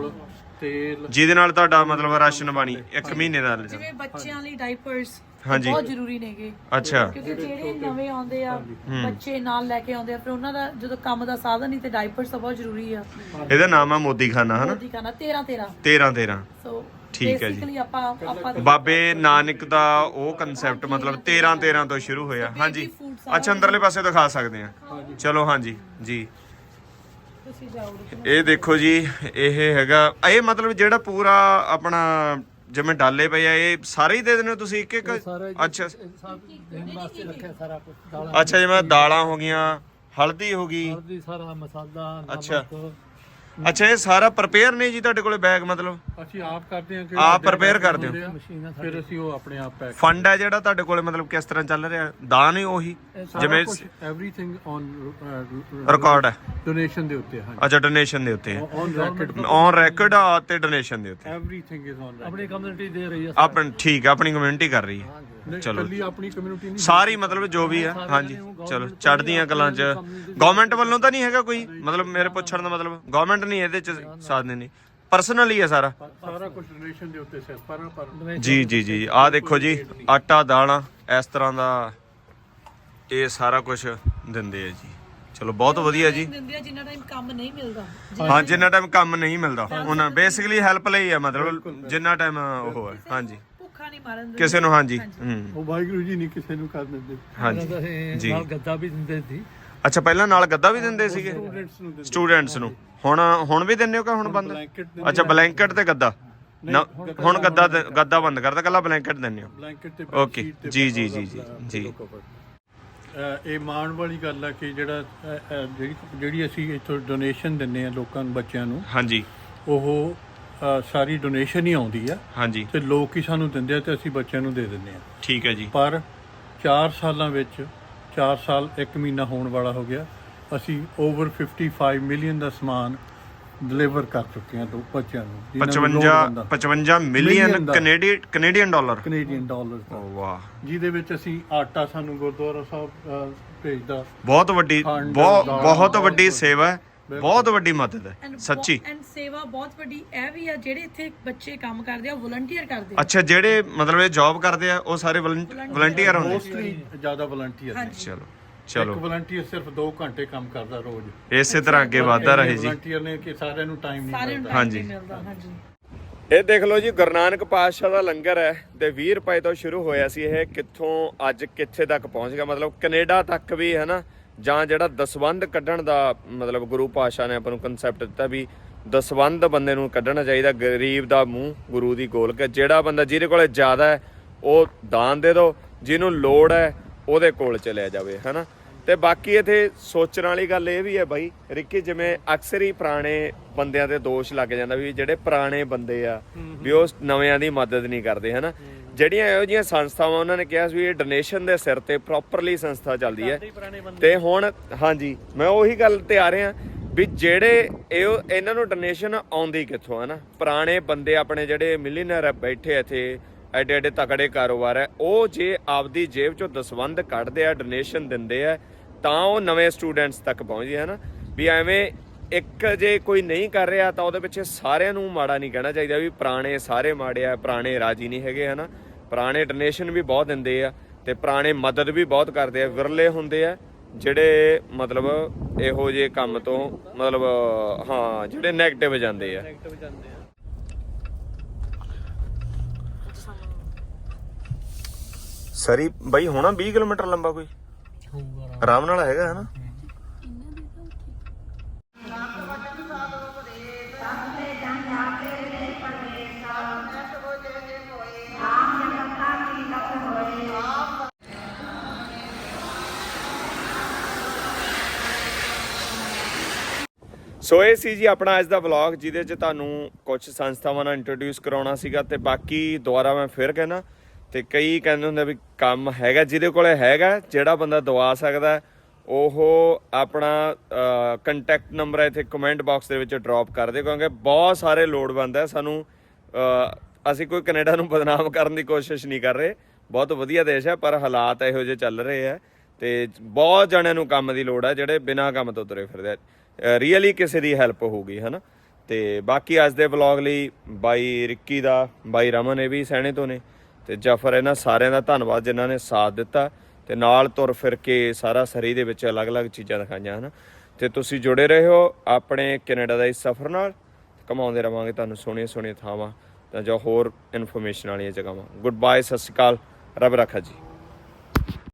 ਤੇਲ। ਜਿਹਦੇ ਨਾਲ ਤੁਹਾਡਾ ਮਤਲਬ ਰਾਸ਼ਨ ਬਣੀ ਇੱਕ ਮਹੀਨੇ ਦਾ ਜਿਵੇਂ ਬੱਚਿਆਂ ਲਈ ਡਾਈਪਰਸ ਹਾਂਜੀ। ਬਹੁਤ ਜ਼ਰੂਰੀ ਨੇਗੇ ਅੱਛਾ। ਕਿਉਂਕਿ ਜਿਹੜੇ ਨਵੇਂ ਆਉਂਦੇ ਆ ਬੱਚੇ ਨਾਲ ਲੈ ਕੇ ਆਉਂਦੇ ਆ ਫਿਰ ਉਹਨਾਂ ਦਾ ਜਦੋਂ ਕੰਮ ਦਾ ਸਾਧਨ ਨਹੀਂ ਤੇ ਡਾਈਪਰਸ ਤਾਂ ਬਹੁਤ ਜ਼ਰੂਰੀ ਆ। ਇਹਦਾ ਨਾਮ ਆ ਮੋਦੀ ਖਾਨਾ ਹਨਾ? ਮੋਦੀ ਕਹਿੰਦਾ 13 13 13 13 ਸੋ ਠੀਕ ਹੈ ਜੀ। basically ਆਪਾਂ ਆਪਾਂ ਬਾਬੇ ਨਾਨਕ ਦਾ ਉਹ ਕਨਸੈਪਟ ਮਤਲਬ 13 13 ਤੋਂ ਸ਼ੁਰੂ ਹੋਇਆ। ਹਾਂਜੀ। ਅੱਛਾ ਅੰਦਰਲੇ ਪਾਸੇ ਦਿਖਾ ਸਕਦੇ ਆ। ਚਲੋ ਹਾਂਜੀ। ਜੀ। ਤੁਸੀਂ ਜਾਓ। ਇਹ ਦੇਖੋ ਜੀ ਇਹ ਹੈਗਾ ਇਹ ਮਤਲਬ ਜਿਹੜਾ ਪੂਰਾ ਆਪਣਾ ਜਿਵੇਂ ਡਾਲੇ ਪਏ ਆ ਇਹ ਸਾਰੇ ਹੀ ਦੇ ਦਿੰਦੇ ਹੋ ਤੁਸੀਂ ਇੱਕ ਇੱਕ? ਅੱਛਾ। ਸਭ ਦੇਣ ਵਾਸਤੇ ਰੱਖਿਆ ਸਾਰਾ ਕੁਝ ਦਾਲਾਂ ਅੱਛਾ ਜਿਵੇਂ ਦਾਲਾਂ ਹੋ ਗਈਆਂ ਹਲਦੀ ਹੋ ਗਈ। ਹਲਦੀ ਸਾਰਾ ਮਸਾਲਾ ਅੱਛਾ। ਨਮਕ ਅੱਛਾ ਇਹ ਸਾਰਾ ਪ੍ਰਪੇਅਰ ਨਹੀਂ ਜੀ ਤੁਹਾਡੇ ਕੋਲੇ ਬੈਗ ਮਤਲਬ? ਅਸੀਂ ਆਪ ਕਰਦੇ ਹਾਂ ਕਿ ਆਪ prepare ਕਰਦੇ ਹੋ? ਮਸ਼ੀਨਾਂ ਫਿਰ ਅਸੀਂ ਉਹ ਆਪਣੇ ਆਪ ਪੈਕ ਫੰਡ ਹੈ ਜਿਹੜਾ ਤੁਹਾਡੇ ਕੋਲੇ ਮਤਲਬ ਕਿਸ ਤਰ੍ਹਾਂ ਚੱਲ ਰਿਹਾ? ਦਾਨ ਹੀ ਉਹੀ? ਜਿਵੇਂ ਐਵਰੀਥਿੰਗ ਔਨ ਰਿਕਾਰਡ ਹੈ। ਡੋਨੇਸ਼ਨ ਦੇ ਉੱਤੇ ਹਾਂ ਅੱਛਾ ਡੋਨੇਸ਼ਨ ਦੇ ਉੱਤੇ। ਔਨ ਰੈਕਟ ਔਨ ਰੈਕੋਰਡ ਤੇ ਡੋਨੇਸ਼ਨ ਦੇ ਉੱਤੇ। ਐਵਰੀਥਿੰਗ ਇਜ਼ ਔਨ ਆਪਣੀ ਕਮਿਊਨਿਟੀ ਦੇ ਰਹੀ ਹੈ ਆਪਣ ਠੀਕ ਹੈ, ਆਪਣੀ ਕਮਿਊਨਿਟੀ ਕਰ ਰਹੀ ਹੈ। ਚਲੋ। ਕੱਲੀ ਆਪਣੀ ਕਮਿਊਨਿਟੀ ਨਹੀਂ ਸਾਰੀ ਮਤਲਬ ਜੋ ਵੀ ਹੈ ਹਾਂਜੀ ਚਲੋ ਚੜਦੀਆਂ ਕਲਾਂ ਚ। ਗਵਰਨਮੈਂਟ ਵੱਲੋਂ ਤਾਂ ਨਹੀਂ ਹੈਗਾ ਕੋਈ? ਮਤਲਬ ਮੇਰੇ ਪੁੱਛਣ ਦਾ ਮਤਲਬ ਗਵਰਨਮੈਂਟ ਨਹੀਂ ਇਹਦੇ ਚ ਸਾਥ ਦਿੰਦੀ ਪਰਸਨਲੀ ਹੈ ਸਾਰਾ। ਸਾਰਾ ਕੁਝ ਡੋਨੇਸ਼ਨ ਦੇ ਉੱਤੇ ਸਿਰ ਪਰ ਪਰ। ਜੀ ਜੀ ਜੀ। ਆਹ ਦੇਖੋ ਜੀ ਆਟਾ ਦਾਲਾਂ ਇਸ ਤਰ੍ਹਾਂ ਦਾ ਇਹ ਸਾਰਾ ਕੁਝ ਦਿੰਦੇ ਆ ਜੀ। ਚਲੋ ਬਹੁਤ ਵਧੀਆ ਜੀ। ਦਿੰਦੇ ਆ ਜਿੰਨਾ ਟਾਈਮ ਕੰਮ ਨਹੀਂ ਮਿਲਦਾ। ਹਾਂ ਜਿੰਨਾ ਟਾਈਮ ਕੰਮ ਨਹੀਂ ਮਿਲਦਾ ਉਹਨਾਂ ਬੇਸਿਕਲੀ ਹੈਲਪ ਲਈ ਹੈ ਮਤਲਬ ਜਿੰਨਾ ਟਾਈਮ ਉਹ ਹੈ ਹਾਂਜੀ। ਭੁੱਖਾ ਨਹੀਂ ਮਾਰਨ ਦਿੰਦੇ। ਕਿਸੇ ਨੂੰ ਹਾਂਜੀ। ਹੂੰ। ਉਹ ਵਾਹਿਗੁਰੂ ਜੀ ਨਹੀਂ ਕਿਸੇ ਨੂੰ ਕਰ ਦਿੰਦੇ। ਹਾਂਜੀ। ਜੀ। ਨਾਲ ਗੱਦਾ ਵੀ ਦਿੰਦੇ ਸੀ। ਅੱਛਾ ਪਹਿਲਾਂ ਨਾਲ ਗੱਦਾ ਵੀ ਦਿੰਦੇ ਸੀਗੇ? ਸਟੂਡੈਂਟਸ ਨੂੰ ਦਿੰਦੇ। ਸਟੂਡੈਂਟਸ ਨੂੰ। ਹੁਣ ਹੁਣ ਵੀ ਦਿੰਦੇ ਹੋ ਕਿ ਹੁਣ ਬੰਦ? ਬਲੈਂਕਟ ਅੱਛਾ ਬਲੈਂਕਟ ਤੇ ਗੱਦਾ? ਨਾ, ਹੁਣ ਗੱਦਾ ਦੇ- ਗੱਦਾ ਬੰਦ ਕਰਤਾ ਕੱਲਾ ਬਲੈਂਕਟ ਦਿੰਦੇ ਹੋ। ਬਲੈਂਕਟ ਤੇ Okay, bedsheet ਤੇ ਜੀ, ਜੀ, ਜੀ, ਜੀ, ਆਪਣਾ ਜੀ। pillow cover। ਅਹ ਇਹ ਮਾਣ ਵਾਲੀ ਗੱਲ ਆ ਕਿ ਜਿਹੜਾ ਅਹ, ਅਹ, ਜਿਹੜੀ ਜਿਹੜੀ ਅਸੀਂ ਇੱਥੋਂ ਡੋਨੇਸ਼ਨ ਦਿੰਨੇ ਆ ਲੋਕਾਂ ਨੂੰ ਬੱਚਿਆਂ ਨੂੰ ਹਾਂਜੀ। ਉਹ ਸਾਰੀ ਡੋਨੇਸ਼ਨ ਹੀ ਆਉਂਦੀ ਆ। ਹਾਂਜੀ। ਤੇ ਲੋਕ ਹੀ ਸਾਨੂੰ ਦਿੰਦੇ ਆ ਤੇ ਅਸੀਂ ਬੱਚਿਆਂ ਨੂੰ ਦੇ ਦਿੰਦੇ ਆ। ਠੀਕ ਹੈ ਜੀ। ਪਰ 4 ਸਾਲਾਂ ਵਿੱਚ 4 ਸਾਲ 1 ਮਹੀਨਾ ਹੋਣ ਵਾਲਾ ਹੋ ਗਿਆ। ਅਸੀਂ ਓਵਰ 55 ਮਿਲੀਅਨ ਦਾ ਸਮਾਨ ਡਿਲੀਵਰ ਕਰ ਚੁੱਕੇ ਹਾਂ ਲੋਕ ਬੱਚਿਆਂ ਨੂੰ ਜਿਨ੍ਹਾਂ ਨੂੰ 55 ਲੋੜਵੰਦ ਆ। 55 million. Canadian Canadian dollar Canadian dollar ਦਾ। ਵਾਹ ਜਿਹਦੇ ਵਿੱਚ ਅਸੀਂ ਆਟਾ ਸਾਨੂੰ ਗੁਰਦੁਆਰਾ ਸਾਹਿਬ ਭੇਜਦਾ। ਬਹੁਤ ਵੱਡੀ ਬਹੁਤ ਵੱਡੀ। ਸੇਵਾ ਹੈ। ਬਹੁਤ ਵੱਡੀ ਮਦਦ ਹੈ ਸੱਚੀ। ਐਂਡ ਸੇਵਾ ਬਹੁਤ ਵੱਡੀ ਇਹ ਵੀ ਆ ਜਿਹੜੇ ਇੱਥੇ ਬੱਚੇ ਕੰਮ ਕਰਦੇ ਆ ਵਲੰਟੀਅਰ ਕਰਦੇ ਆ। ਅੱਛਾ ਜਿਹੜੇ ਮਤਲਬ ਇਹ ਜੌਬ ਕਰਦੇ ਆ ਉਹ ਸਾਰੇ ਵਲੰਟੀਅਰ ਹੁੰਦੇ। ਮੋਸਟਲੀ ਜ਼ਿਆਦਾ ਵਲੰਟੀਅਰ ਨੇ। ਚਲੋ ਇੱਕ ਚਲੋ। ਵਲੰਟੀਅਰ ਸਿਰਫ 2 ਘੰਟੇ ਕੰਮ ਕਰਦਾ ਰੋਜ਼। ਇਸੇ ਤਰ੍ਹਾਂ ਅੱਗੇ ਵਧਦਾ ਰਹੇ ਜੀ। ਵਲੰਟੀਅਰ ਨੇ ਕਿ ਸਾਰਿਆਂ ਨੂੰ ਟਾਈਮ ਨਹੀਂ ਸਾਰਿਆਂ ਨੂੰ ਮਿਲਦਾ। time ਹਾਂਜੀ। ਨਹੀਂ ਮਿਲਦਾ ਹਾਂਜੀ। ਇਹ ਦੇਖ ਲਓ ਜੀ ਗੁਰੂ ਨਾਨਕ ਪਾਤਸ਼ਾਹ ਦਾ ਲੰਗਰ ਹੈ ਤੇ 20 ਰੁਪਏ ਤੋਂ ਸ਼ੁਰੂ ਹੋਇਆ ਸੀ ਇਹ ਕਿੱਥੋਂ ਅੱਜ ਕਿੱਥੇ ਤੱਕ ਪਹੁੰਚ ਗਿਆ ਮਤਲਬ ਕੈਨੇਡਾ ਤੱਕ ਵੀ ਹੈ ਨਾ ਜਾਂ ਜਿਹੜਾ ਦਸਵੰਧ ਕੱਢਣ ਦਾ ਮਤਲਬ ਗੁਰੂ ਪਾਤਸ਼ਾਹ ਨੇ ਆਪਾਂ ਨੂੰ ਕਨਸੈਪਟ ਦਿੱਤਾ ਵੀ ਦਸਵੰਧ ਬੰਦੇ ਨੂੰ ਕੱਢਣਾ ਚਾਹੀਦਾ ਗਰੀਬ ਦਾ ਮੂੰਹ ਗੁਰੂ ਦੀ ਗੋਲਕ ਹੈ। ਜਿਹੜਾ ਬੰਦਾ ਜਿਹਦੇ ਕੋਲੇ ਜ਼ਿਆਦਾ ਹੈ ਉਹ ਦਾਨ ਦੇ ਦਿਓ ਜਿਹਨੂੰ ਲੋੜ ਹੈ ਉਹਦੇ ਕੋਲ ਚਲਿਆ ਜਾਵੇ ਹੈਨਾ? ਤੇ ਬਾਕੀ ਇਥੇ ਸੋਚਣ ਵਾਲੀ ਗੱਲ ਇਹ ਵੀ ਹੈ ਬਾਈ ਰਿੱਕੀ ਜਿਵੇਂ ਅਕਸਰ ਹੀ ਪੁਰਾਣੇ ਬੰਦਿਆਂ ਤੇ ਦੋਸ਼ ਲੱਗ ਜਾਂਦਾ ਵੀ ਜਿਹੜੇ ਪੁਰਾਣੇ ਬੰਦੇ ਆ ਵੀ ਉਹ ਨਵਿਆਂ ਦੀ ਮਦਦ ਨਹੀਂ ਕਰਦੇ ਹਨਾ? ਜਿਹੜੀਆਂ ਇਹੋ ਜਿਹੀਆਂ ਸੰਸਥਾਵਾਂ, ਉਹਨਾਂ ਨੇ ਕਿਹਾ ਸੀ ਵੀ ਇਹ ਡੋਨੇਸ਼ਨ ਦੇ ਸਿਰ ਤੇ ਪ੍ਰੋਪਰਲੀ ਸੰਸਥਾ ਚੱਲਦੀ ਹੈ। ਤੇ ਹੁਣ, ਹਾਂਜੀ, ਮੈਂ ਉਹੀ ਗੱਲ ਤੇ ਆ ਰਿਹਾ ਵੀ ਜਿਹੜੇ ਇਹ ਇਹਨਾਂ ਨੂੰ ਡੋਨੇਸ਼ਨ ਆਉਂਦੀ ਕਿੱਥੋਂ ਹੈ ਨਾ? ਪੁਰਾਣੇ ਬੰਦੇ ਆਪਣੇ ਜਿਹੜੇ ਮਿਲੀਨਰ ਬੈਠੇ ਇੱਥੇ, ਐਡੇ ਐਡੇ ਤਕੜੇ ਕਾਰੋਬਾਰ ਹੈ ਉਹ ਜੇ ਆਪਦੀ ਜੇਬ ਚੋਂ ਦਸਵੰਧ ਕੱਢਦੇ ਆ ਡੋਨੇਸ਼ਨ ਦਿੰਦੇ ਆ, ਤਾਂ ਉਹ ਨਵੇਂ ਸਟੂਡੈਂਟਸ ਤੱਕ ਪਹੁੰਚਦੇ ਨਾ। ਵੀ ਐਵੇਂ ਇੱਕ ਜੇ ਕੋਈ ਨਹੀਂ ਕਰ ਰਿਹਾ ਤਾਂ ਉਹਦੇ ਪਿੱਛੇ ਸਾਰਿਆਂ ਨੂੰ ਮਾੜਾ ਨਹੀਂ ਕਹਿਣਾ ਚਾਹੀਦਾ ਵੀ ਪੁਰਾਣੇ ਸਾਰੇ ਮਾੜੇ ਆ ਪੁਰਾਣੇ ਰਾਜੀ ਨਹੀਂ ਹੈਗੇ ਹਨਾ? ਪੁਰਾਣੇ ਡੋਨੇਸ਼ਨ ਵੀ ਬਹੁਤ ਦਿੰਦੇ ਆ ਤੇ ਪੁਰਾਣੇ ਮਦਦ ਵੀ ਬਹੁਤ ਕਰਦੇ ਆ ਵਿਰਲੇ ਹੁੰਦੇ ਆ ਜਿਹੜੇ ਮਤਲਬ ਇਹੋ ਜਿਹੇ ਕੰਮ ਤੋਂ ਮਤਲਬ ਹਾਂ ਜਿਹੜੇ 네ਗੇਟਿਵ ਜਾਂਦੇ ਆ। ਸਰੀ ਬਾਈ ਹੋਣਾ 20 ਕਿਲੋਮੀਟਰ ਲੰਬਾ ਕੋਈ? ਆਰਾਮ ਨਾਲ ਹੈਗਾ ਹੈ ਸੋ ਇਹ ਸੀ ਜੀ ਆਪਣਾ ਅੱਜ ਦਾ ਵਲੌਗ ਜਿਹਦੇ 'ਚ ਤੁਹਾਨੂੰ ਕੁਝ ਸੰਸਥਾਵਾਂ ਨਾਲ ਇੰਟਰੋਡਿਊਸ ਕਰਾਉਣਾ ਸੀਗਾ ਤੇ ਬਾਕੀ ਦੁਬਾਰਾ ਮੈਂ ਫਿਰ ਕਹਿਣਾ ਤੇ ਕਈ ਕਹਿੰਦੇ ਹੁੰਦੇ ਵੀ ਕੰਮ ਹੈਗਾ, ਜਿਹਦੇ ਕੋਲੇ ਹੈਗਾ, ਜਿਹੜਾ ਬੰਦਾ ਦਵਾ ਸਕਦਾ, ਉਹ ਆਪਣਾ ਕੰਟੈਕਟ ਨੰਬਰ ਇੱਥੇ ਕਮੈਂਟ ਬਾਕਸ ਦੇ ਵਿੱਚ ਡ੍ਰੌਪ ਕਰ ਦਿਓ, ਕਿਉਂਕਿ ਬਹੁਤ ਸਾਰੇ ਲੋੜਵੰਦ ਹੈ ਸਾਨੂੰ ਅਸੀਂ ਕੋਈ ਕੈਨੇਡਾ ਨੂੰ ਬਦਨਾਮ ਕਰਨ ਦੀ ਕੋਸ਼ਿਸ਼ ਨਹੀਂ ਕਰ ਰਹੇ। ਬਹੁਤ ਵਧੀਆ ਦੇਸ਼ ਹੈ ਪਰ ਹਾਲਾਤ ਇਹੋ ਜਿਹੇ ਚੱਲ ਰਹੇ ਆ ਤੇ ਬਹੁਤ ਜਣਿਆਂ ਨੂੰ ਕੰਮ ਦੀ ਲੋੜ ਹੈ ਜਿਹੜੇ ਬਿਨਾਂ ਕੰਮ ਤੋਂ ਤੁਰੇ ਫਿਰਦੇ ਆ। ਰੀਅਲੀ ਕਿਸੇ ਦੀ ਹੈਲਪ ਹੋਊਗੀ, ਹਨਾ? ਤੇ ਬਾਕੀ ਅੱਜ ਦੇ ਵਲੌਗ ਲਈ ਬਾਈ ਰਿੱਕੀ ਦਾ, ਬਾਈ ਰਮਨ ਇਹ ਵੀ ਸਹਿਣੇ ਤੋਂ ਨੇ। ਤੇ ਜਫਰ ਇਹਨਾਂ ਸਾਰਿਆਂ ਦਾ ਧੰਨਵਾਦ ਜਿਨ੍ਹਾਂ ਨੇ ਸਾਥ ਦਿੱਤਾ। ਤੇ ਨਾਲ ਤੁਰ ਫਿਰ ਕੇ ਸਾਰਾ ਸਰੀ ਦੇ ਵਿੱਚ ਅਲੱਗ-ਅਲੱਗ ਚੀਜ਼ਾਂ ਦਿਖਾਈਆਂ, ਹਨਾ? ਤੇ ਤੁਸੀਂ ਜੁੜੇ ਰਹੇ ਹੋ ਆਪਣੇ ਕੈਨੇਡਾ ਦਾ ਇਸ ਸਫ਼ਰ ਨਾਲ। ਕਮਾਉਂਦੇ ਰਵਾਂਗੇ ਤੁਹਾਨੂੰ ਸੋਹਣੀਆਂ ਸੋਹਣੀਆਂ ਥਾਵਾਂ। ਤਾਂ ਜੋ ਹੋਰ ਇਨਫੋਰਮੇਸ਼ਨ ਵਾਲੀਆਂ ਜਗ੍ਹਾਵਾਂ। ਗੁੱਡ ਬਾਏ ਸਤਿ ਸ਼੍ਰੀ ਅਕਾਲ। ਰੱਬ ਰੱਖਾ ਜੀ।